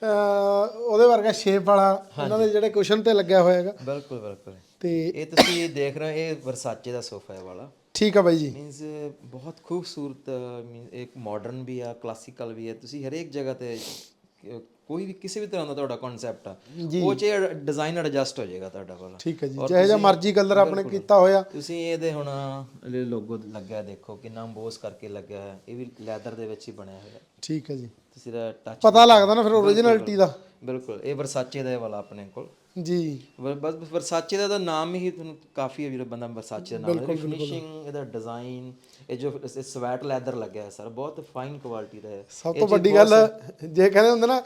ਉਹਦੇ ਵਰਗਾ ਸ਼ੇਪ ਵਾਲਾ ਉਹਨਾਂ ਦੇ ਜਿਹੜੇ ਕੁਸ਼ਨ ਤੇ ਲੱਗਿਆ ਹੋਇਆ ਹੈਗਾ
ਬਿਲਕੁਲ ਬਿਲਕੁਲ।
ਤੇ
ਇਹ ਤੁਸੀਂ ਦੇਖ ਰਹੇ ਹੋ ਇਹ ਵਰਸਾਚੇ ਦਾ ਸੋਫਾ ਹੈ ਵਾਲਾ।
ਠੀਕ ਆ ਬਾਈ ਜੀ।
ਮੀਨਸ ਬਹੁਤ ਖੂਬਸੂਰਤ ਮੀਨ ਇੱਕ ਮਾਡਰਨ ਵੀ ਆ ਕਲਾਸੀਕਲ ਵੀ ਹੈ ਤੁਸੀਂ ਹਰੇਕ ਜਗ੍ਹਾ ਤੇ ਕੋਈ ਵੀ ਕਿਸੇ ਵੀ ਤਰ੍ਹਾਂ ਦਾ ਤੁਹਾਡਾ ਕਨਸੈਪਟ ਆ ਉਹ ਚ ਡਿਜ਼ਾਈਨ ਐਡਜਸਟ ਹੋ ਜਾਏਗਾ ਤੁਹਾਡਾ ਵਾਲਾ
ਠੀਕ ਹੈ ਜੀ। ਜਿਹੋ ਜਿਹਾ ਮਰਜ਼ੀ ਕਲਰ ਆਪਣੇ ਕੀਤਾ ਹੋਇਆ।
ਤੁਸੀਂ ਇਹਦੇ ਹੁਣ ਲੋਗੋ ਲੱਗਿਆ ਦੇਖੋ ਕਿੰਨਾ ਅੰਬੋਸ ਕਰਕੇ ਲੱਗਿਆ ਹੈ ਇਹ ਵੀ ਲੈਦਰ ਦੇ ਵਿੱਚ ਹੀ ਬਣਿਆ ਹੋਇਆ।
ਠੀਕ ਹੈ ਜੀ।
ਤੁਸੀਂ ਦਾ ਟੱਚ
ਪਤਾ ਲੱਗਦਾ ਨਾ ਫਿਰ ਓਰੀਜਨਲਿਟੀ ਦਾ।
ਬਿਲਕੁਲ। ਇਹ ਵਰਸਾਚੇ ਦਾ ਇਹ ਵਾਲਾ ਆਪਣੇ ਕੋਲ।
ਜੀ।
ਬਸ ਵਰਸਾਚੇ ਦਾ ਤਾਂ ਨਾਮ ਹੀ ਤੁਹਾਨੂੰ ਕਾਫੀ ਹੈ ਵੀਰ ਬੰਦਾ ਵਰਸਾਚੇ ਦਾ ਨਾਮ ਹੈ। ਫਿਨਿਸ਼ਿੰਗ ਇਹਦਾ ਡਿਜ਼ਾਈਨ ਇਹ ਜੋ ਸਵੈਟ ਲੈਦਰ ਲੱਗਿਆ ਹੈ ਸਰ ਬਹੁਤ ਫਾਈਨ ਕੁਆਲਿਟੀ ਦਾ ਹੈ।
ਸਭ ਤੋਂ ਵੱਡੀ ਗੱਲ ਜੇ ਕਹਿੰਦੇ ਹੁੰਦੇ ਨਾ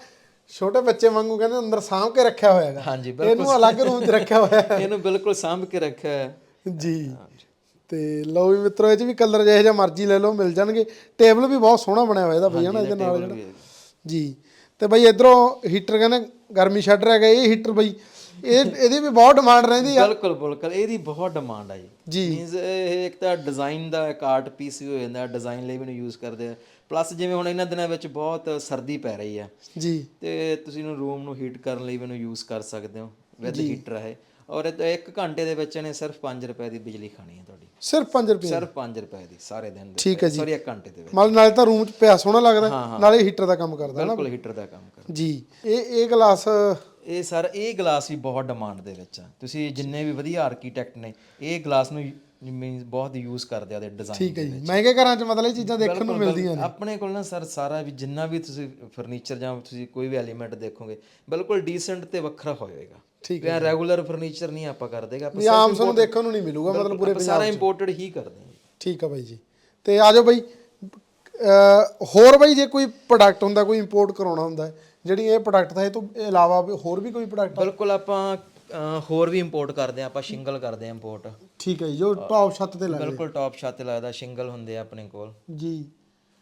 ਛੋਟੇ ਬੱਚੇ ਵਾਂਗੂ ਕਹਿੰਦੇ ਅੰਦਰ ਸਾਂਭ ਕੇ ਰੱਖਿਆ ਹੋਇਆ ਹੈਗਾ।
ਹਾਂਜੀ
ਇਹਨੂੰ ਅਲੱਗ ਰੂਮ 'ਚ ਰੱਖਿਆ ਹੋਇਆ ਹੈ।
ਇਹਨੂੰ ਬਿਲਕੁਲ ਸਾਂਭ ਕੇ ਰੱਖਿਆ ਹੈ।
ਜੀ। ਤੇ ਲਓ ਵੀ ਮਿੱਤਰੋ ਇਹ 'ਚ ਵੀ ਕਲਰ ਜਿਹੇ ਜਿਹਾ ਮਰਜ਼ੀ ਲੈ ਲਓ ਮਿਲ ਜਾਣਗੇ। ਟੇਬਲ ਵੀ ਬਹੁਤ ਸੋਹਣਾ ਬਣਿਆ ਹੋਇਆ ਇਹਦਾ ਬਈ ਹਨਾ ਇਹਦੇ ਨਾਲ ਜਿਹੜਾ ਜੀ। ਤੇ ਬਈ ਇਧਰੋਂ ਹੀਟਰ ਕਹਿੰਦੇ ਗਰਮੀ ਛੱਡ ਰਿਹਾ ਹੈਗਾ ਇਹ ਹੀਟਰ ਬਈ। ਇਹ ਇਹਦੀ ਵੀ ਬਹੁਤ ਡਿਮਾਂਡ ਰਹਿੰਦੀ ਆ।
ਬਿਲਕੁਲ ਬਿਲਕੁਲ ਇਹਦੀ ਬਹੁਤ ਡਿਮਾਂਡ ਆ ਜੀ। ਮੀਨਸ ਇਹ ਇੱਕ ਤਾਂ ਡਿਜ਼ਾਈਨ ਦਾ ਇੱਕ ਆਰਟ ਪੀਸ ਵੀ ਹੋ ਜਾਂਦਾ ਡਿਜ਼ਾਈਨ ਲਈ ਵੀ ਇਹਨੂੰ ਯੂਜ਼ ਕਰਦੇ ਆ। ਪਲੱਸ ਜਿਵੇਂ ਹੁਣ ਇਹਨਾਂ ਦਿਨਾਂ ਵਿੱਚ ਬਹੁਤ ਸਰਦੀ ਪੈ ਰਹੀ ਆ
ਜੀ।
ਤੇ ਤੁਸੀਂ ਇਹਨੂੰ ਰੂਮ ਨੂੰ ਹੀਟ ਕਰਨ ਲਈ ਇਹਨੂੰ ਯੂਜ਼ ਕਰ ਸਕਦੇ ਹੋ ਵਿਦ ਹੀਟਰ ਹੈ। ਔਰ ਇਹ ਤਾਂ ਇੱਕ ਘੰਟੇ ਦੇ ਵਿੱਚ ਇਹਨੇ ਸਿਰਫ 5 ਰੁਪਏ ਦੀ ਬਿਜਲੀ ਖਾਣੀ ਹੈ ਤੁਹਾਡੀ।
ਸਿਰਫ 5 ਰੁਪਏ
ਸਿਰਫ 5 ਰੁਪਏ ਦੀ ਸਾਰੇ ਦਿਨ ਦੇ
ਠੀਕ ਹੈ ਜੀ।
ਸੌਰੀ ਇੱਕ ਘੰਟੇ ਦੇ ਵਿੱਚ।
ਮਤਲਬ ਨਾਲੇ ਤਾਂ ਰੂਮ 'ਚ ਪਿਆ ਸੋਹਣਾ ਲੱਗਦਾ ਨਾਲੇ ਹੀਟਰ ਦਾ ਕੰਮ ਕਰਦਾ
ਬਿਲਕੁਲ ਹੀਟਰ ਦਾ ਕੰਮ ਕਰ
ਜੀ। ਇਹ ਇਹ ਗਲਾਸ
ਇਹ ਸਰ ਇਹ ਗਲਾਸ ਵੀ ਬਹੁਤ ਡਿਮਾਂਡ ਦੇ ਵਿੱਚ ਆ। ਤੁਸੀਂ ਜਿੰਨੇ ਵੀ ਵਧੀਆ ਆਰਕੀਟੈਕਟ ਨੇ ਇਹ ਗਲਾਸ ਨੂੰ ਮੀਨਸ ਬਹੁਤ ਯੂਜ਼ ਕਰਦੇ ਆ ਦੇ ਡਿਜ਼ਾਈਨ
ਠੀਕ ਹੈ ਜੀ। ਮਹਿੰਗੇ ਘਰਾਂ 'ਚ ਮਤਲਬ ਇਹ ਚੀਜ਼ਾਂ ਦੇਖਣ ਨੂੰ ਮਿਲਦੀਆਂ ਨੇ।
ਆਪਣੇ ਕੋਲ ਨਾ ਸਰ ਸਾਰਾ ਵੀ ਜਿੰਨਾ ਵੀ ਤੁਸੀਂ ਫਰਨੀਚਰ ਜਾਂ ਤੁਸੀਂ ਕੋਈ ਵੀ ਐਲੀਮੈਂਟ ਦੇਖੋਗੇ ਬਿਲਕੁਲ ਡੀਸੈਂਟ ਤੇ ਵੱਖਰਾ ਹੋਏਗਾ।
ਠੀਕ
ਹੈ ਰੈਗੂਲਰ ਫਰਨੀਚਰ ਨਹੀਂ ਆਪਾਂ ਕਰਦੇਗਾ ਆਪਾਂ
ਆਮ ਸਾਨੂੰ ਦੇਖਣ ਨੂੰ ਨਹੀਂ ਮਿਲੂਗਾ ਮਤਲਬ ਪੂਰੇ
ਆਪਾਂ ਸਾਰਾ ਇੰਪੋਰਟਡ ਹੀ ਕਰਦੇ ਹਾਂ।
ਠੀਕ ਆ ਬਾਈ ਜੀ। ਤੇ ਆ ਜਾਓ ਬਾਈ ਹੋਰ ਬਾਈ ਜੇ ਕੋਈ ਪ੍ਰੋਡਕਟ ਹੁੰਦਾ ਕੋਈ ਇੰਪੋਰਟ ਕਰਾਉਣਾ ਹੁੰਦਾ ਜਿਹੜੀ ਇਹ ਪ੍ਰੋਡਕਟ ਦਾ ਇਹ ਤੋਂ ਇਲਾਵਾ ਹੋਰ ਵੀ ਕੋਈ ਪ੍ਰੋਡਕਟ
ਬਿਲਕੁਲ ਆਪਾਂ ਹੋਰ ਵੀ ਇੰਪੋਰਟ ਕਰਦੇ ਆ ਆਪਾਂ ਸ਼ਿੰਗਲ ਕਰਦੇ ਆ ਇੰਪੋਰਟ
ਠੀਕ ਹੈ ਜੀ ਜੋ ਟੌਪ ਛੱਤ ਤੇ ਲੱਗੇ
ਬਿਲਕੁਲ ਟੌਪ ਛੱਤ ਤੇ ਲੱਗਦਾ ਸ਼ਿੰਗਲ ਹੁੰਦੇ ਆ ਆਪਣੇ ਕੋਲ।
ਜੀ।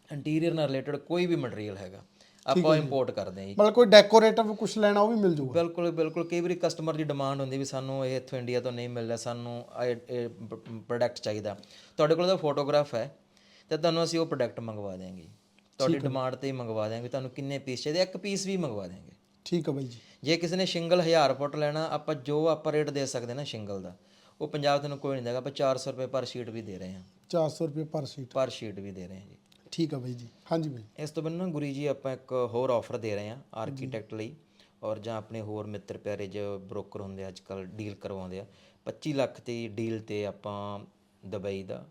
ਇੰਟੀਰੀਅਰ ਨਾਲ ਰਿਲੇਟਡ ਕੋਈ ਵੀ ਮਟੀਰੀਅਲ ਹੈਗਾ ਆਪਾਂ ਇੰਪੋਰਟ ਕਰਦੇ ਆ ਜੀ।
ਮਤਲਬ ਕੋਈ ਡੈਕੋਰੇਟਿਵ ਕੁਝ ਲੈਣਾ ਉਹ ਵੀ ਮਿਲ ਜੂਗਾ।
ਬਿਲਕੁਲ ਬਿਲਕੁਲ ਕਈ ਵਾਰੀ ਕਸਟਮਰ ਦੀ ਡਿਮਾਂਡ ਹੁੰਦੀ ਵੀ ਸਾਨੂੰ ਇਹ ਇੱਥੋਂ ਇੰਡੀਆ ਤੋਂ ਨਹੀਂ ਮਿਲ ਰਿਹਾ ਸਾਨੂੰ ਇਹ ਪ੍ਰੋਡਕਟ ਚਾਹੀਦਾ। ਤੁਹਾਡੇ ਕੋਲ ਤਾਂ ਫੋਟੋਗ੍ਰਾਫ ਹੈ ਤੇ ਤੁਹਾਨੂੰ ਅਸੀਂ ਉਹ ਪ੍ਰੋਡਕਟ ਮੰਗਵਾ ਦੇਵਾਂਗੇ ਤੁਹਾਡੀ ਡਿਮਾਂਡ ਤੇ ਹੀ ਮੰਗਵਾ ਦੇਵਾਂਗੇ ਤੁਹਾਨੂੰ ਕਿੰਨੇ ਪੀਸ ਚਾਹੀਦੇ ਇੱਕ ਪੀਸ ਵੀ ਮੰਗਵਾ ਦੇਵਾਂਗੇ
ਠੀਕ ਆ ਬਾਈ ਜੀ।
ਜੇ ਕਿਸੇ ਨੇ ਸ਼ਿੰਗਲ 1000 ਫੁੱਟ ਲੈਣਾ ਆਪਾਂ ਜੋ ਆਪਾਂ ਰੇਟ ਦੇ ਸਕਦੇ ਨਾ ਸ਼ਿੰਗਲ ਦਾ ਉਹ ਪੰਜਾਬ ਤੁਹਾਨੂੰ ਕੋਈ ਨਹੀਂ ਦੇਗਾ ਆਪਾਂ 400 ਰੁਪਏ ਪਰ ਸ਼ੀਟ ਵੀ ਦੇ ਰਹੇ ਹਾਂ।
400 ਰੁਪਏ ਪਰ ਸੀਟ
ਪਰ ਸ਼ੀਟ ਵੀ ਦੇ ਰਹੇ ਹਾਂ ਜੀ।
ਠੀਕ ਆ ਬਾਈ ਜੀ। ਹਾਂਜੀ ਬਾਈ।
ਇਸ ਤੋਂ ਬਿਨਾਂ ਨਾ ਗੁਰੀ ਜੀ ਆਪਾਂ ਇੱਕ ਹੋਰ ਆਫਰ ਦੇ ਰਹੇ ਹਾਂ ਆਰਕੀਟੈਕਟ ਲਈ ਔਰ ਜਾਂ ਆਪਣੇ ਹੋਰ ਮਿੱਤਰ ਪਿਆਰੇ ਜੋ ਬ੍ਰੋਕਰ ਹੁੰਦੇ ਅੱਜ ਕੱਲ ਡੀਲ ਕਰਵਾਉਂਦੇ ਆ 25 ਲੱਖ ਦੀ ਡੀਲ ਤੇ ਆਪਾਂ ਦੁਬਈ ਦਾ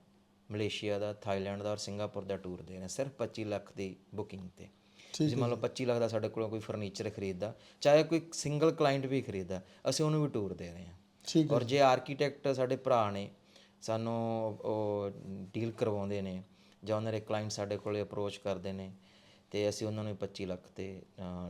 ਮਲੇਸ਼ੀਆ ਦਾ ਥਾਈਲੈਂਡ ਦਾ ਔਰ ਸਿੰਗਾਪੁਰ ਦਾ ਟੂਰ ਦੇ ਰਹੇ ਹਾਂ ਸਿਰਫ 25 ਲੱਖ ਦੀ ਬੁਕਿੰਗ ਤੇ। ਜੇ ਮੰਨ ਲਓ 25 ਲੱਖ ਦਾ ਸਾਡੇ ਕੋਲੋਂ ਕੋਈ ਫਰਨੀਚਰ ਖਰੀਦਦਾ ਚਾਹੇ ਕੋਈ ਸਿੰਗਲ ਕਲਾਇੰਟ ਵੀ ਖਰੀਦਦਾ ਅਸੀਂ ਉਹਨੂੰ ਵੀ ਟੂਰ ਦੇ ਰਹੇ ਹਾਂ।
ਠੀਕ
ਔਰ ਜੇ। ਆਰਕੀਟੈਕਟ ਸਾਡੇ ਭਰਾ ਨੇ ਸਾਨੂੰ ਉਹ ਡੀਲ ਕਰਵਾਉਂਦੇ ਨੇ ਜਾਂ ਉਹਨਾਂ ਦੇ ਕਲਾਇੰਟ ਸਾਡੇ ਕੋਲੇ ਅਪਰੋਚ ਕਰਦੇ ਨੇ ਤੇ ਅਸੀਂ ਉਹਨਾਂ ਨੂੰ 25 ਲੱਖ ਤੇ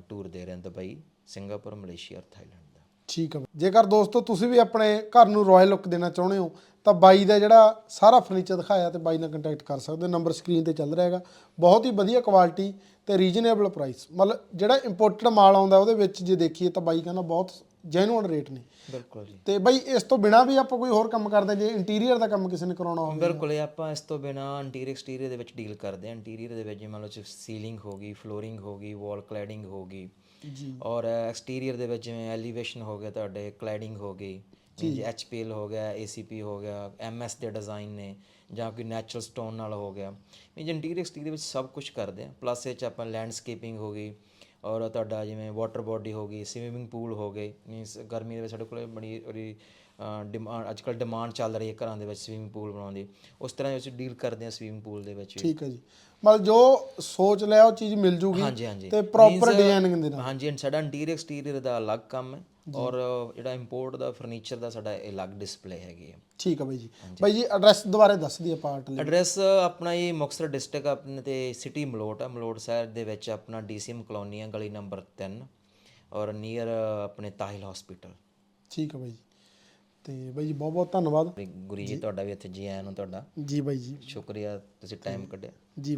ਟੂਰ ਦੇ ਰਹੇ ਹਾਂ ਦੁਬਈ ਸਿੰਗਾਪੁਰ ਮਲੇਸ਼ੀਆ ਔਰ ਥਾਈਲੈਂਡ।
ਠੀਕ ਆ। ਬਾਈ। ਜੇਕਰ ਦੋਸਤੋ ਤੁਸੀਂ ਵੀ ਆਪਣੇ ਘਰ ਨੂੰ ਰਾਇਲ ਲੁੱਕ ਦੇਣਾ ਚਾਹੁੰਦੇ ਹੋ ਤਾਂ ਬਾਈ ਦਾ ਜਿਹੜਾ ਸਾਰਾ ਫਰਨੀਚਰ ਦਿਖਾਇਆ ਤੇ ਬਾਈ ਨਾਲ ਕੰਟੈਕਟ ਕਰ ਸਕਦੇ ਹੋ। ਨੰਬਰ ਸਕਰੀਨ ਤੇ ਚੱਲ ਰਿਹਾ ਹੈਗਾ। ਬਹੁਤ ਹੀ ਵਧੀਆ ਕੁਆਲਿਟੀ ਤੇ ਰੀਜਨੇਬਲ ਪ੍ਰਾਈਸ ਮਤਲਬ ਜਿਹੜਾ ਇੰਪੋਰਟਡ ਮਾਲ ਆਉਂਦਾ ਉਹਦੇ ਵਿੱਚ ਜੇ ਦੇਖੀਏ ਤਾਂ ਬਾਈ ਕਹਿੰਦਾ ਬਹੁਤ ਜੈਨੂਅਨ ਰੇਟ ਨੇ।
ਬਿਲਕੁਲ ਜੀ।
ਤੇ ਬਾਈ ਇਸ ਤੋਂ ਬਿਨਾ ਵੀ ਆਪਾਂ ਕੋਈ ਹੋਰ ਕੰਮ ਕਰਦੇ ਜੇ ਇੰਟੀਰੀਅਰ ਦਾ ਕੰਮ ਕਿਸੇ ਨੇ ਕਰਾਉਣਾ ਹੋਵੇ।
ਬਿਲਕੁਲ ਇਹ ਆਪਾਂ ਇਸ ਤੋਂ ਬਿਨਾ ਇੰਟੀਰੀਅਰ ਐਕਸਟੀਰੀਅਰ ਦੇ ਵਿੱਚ ਡੀਲ ਕਰਦੇ ਹਾਂ। ਇੰਟੀਰੀਅਰ ਦੇ ਵਿੱਚ ਜਿਵੇਂ ਮੰਨ ਲਓ ਸੀਲਿੰਗ ਹੋ ਗਈ ਫਲੋਰਿੰਗ ਹੋ ਗਈ ਵਾਲ ਕਲੈਡਿੰਗ ਹੋ ਗਈ
ਜੀ।
ਔਰ ਐਕਸਟੀਰੀਅਰ ਦੇ ਵਿੱਚ ਜਿਵੇਂ ਐਲੀਵੇਸ਼ਨ ਹੋ ਗਿਆ ਤੁਹਾਡੇ ਕਲੈਡਿੰਗ ਹੋ ਗਈ ਜੀ। ਐਚਪੀਐਲ ਹੋ ਗਿਆ ਏਸੀਪੀ ਹੋ ਗਿਆ ਐਮਐਸ ਦੇ ਡਿਜ਼ਾਈਨ ਨੇ ਜਾਂ ਕੋਈ ਨੈਚੁਰਲ ਸਟੋਨ ਨਾਲ ਹੋ ਗਿਆ। ਮੀਨਸ ਇੰਟੀਰੀਅਰ ਐਕਸਟੀਰੀਅਰ ਵਿੱਚ ਸਭ ਕੁਝ ਕਰਦੇ ਆ ਪਲੱਸ ਇਹ ਚ ਆਪਾਂ ਲੈਂਡਸਕੇਪਿੰਗ ਹੋ ਗਈ ਔਰ ਤੁਹਾਡਾ ਜਿਵੇਂ ਵਾਟਰ ਬੋਡੀ ਹੋ ਗਈ ਸਵਿਮਿੰਗ ਪੂਲ ਹੋ ਗਏ ਮੀਨਸ ਗਰਮੀ ਦੇ ਵਿੱਚ ਸਾਡੇ ਕੋਲ ਬੜੀ ਡਿਮਾਂਡ ਅੱਜ ਕੱਲ੍ਹ ਡਿਮਾਂਡ ਚੱਲ ਰਹੀ ਹੈ ਘਰਾਂ ਦੇ ਵਿੱਚ ਸਵਿਮਿੰਗ ਪੂਲ ਬਣਾਉਣ ਦੀ। ਉਸ ਤਰ੍ਹਾਂ ਅਸੀਂ ਡੀਲ ਕਰਦੇ ਹਾਂ ਸਵਿਮਿੰਗ ਪੂਲ ਦੇ ਵਿੱਚ।
ਠੀਕ ਹੈ ਜੀ। ਮਤਲਬ ਜੋ ਸੋਚ ਲਿਆ ਉਹ ਚੀਜ਼ ਮਿਲ ਜੂਗੀ
ਹਾਂਜੀ ਹਾਂਜੀ।
ਤੇ ਪ੍ਰੋਪਰ ਡਿਜ਼ਾਈਨਿੰਗ ਦੇ ਨਾਲ।
ਹਾਂਜੀ ਸਾਡਾ ਇੰਟੀਰੀਅਰ ਐਕਸਟੀਰੀਅਰ ਦਾ ਅਲੱਗ ਕੰਮ ਹੈ ਔਰ ਜਿਹੜਾ ਇੰਪੋਰਟ ਦਾ ਫਰਨੀਚਰ ਦਾ ਸਾਡਾ ਇਹ ਅਲੱਗ ਡਿਸਪਲੇ ਹੈਗੀ ਹੈ।
ਠੀਕ ਹੈ ਬਾਈ ਜੀ। ਬਾਈ ਜੀ ਐਡਰੈਸ ਦੁਬਾਰੇ ਦੱਸ ਦਈਏ ਪਾਰਟ ਲਈ।
ਐਡਰੈਸ ਆਪਣਾ ਇਹ ਮੁਕਤਸਰ ਡਿਸਟ੍ਰਿਕਟ ਆਪਣੇ ਤੇ ਸਿਟੀ ਮਲੋਟ ਆ। ਮਲੋਟ ਸ਼ਹਿਰ ਦੇ ਵਿੱਚ ਆਪਣਾ ਡੀਸੀਐਮ ਕਲੋਨੀ ਆ ਗਲੀ ਨੰਬਰ 3 ਔਰ ਨੀਅਰ ਆਪਣੇ ਤਾਹਿਲ ਹਸਪੀਟਲ
ਠੀਕ ਹੈ ਬਾਈ ਜੀ। ਤੇ ਬਾਈ ਜੀ ਬਹੁਤ ਬਹੁਤ ਧੰਨਵਾਦ।
ਗੁਰੀ ਜੀ ਤੁਹਾਡਾ ਵੀ ਇੱਥੇ ਜੀ ਆਇਆਂ ਨੂੰ ਤੁਹਾਡਾ।
ਜੀ ਬਾਈ ਜੀ।
ਸ਼ੁਕਰੀਆ ਤੁਸੀਂ ਟਾਈਮ ਕੱਢਿਆ।
ਜੀ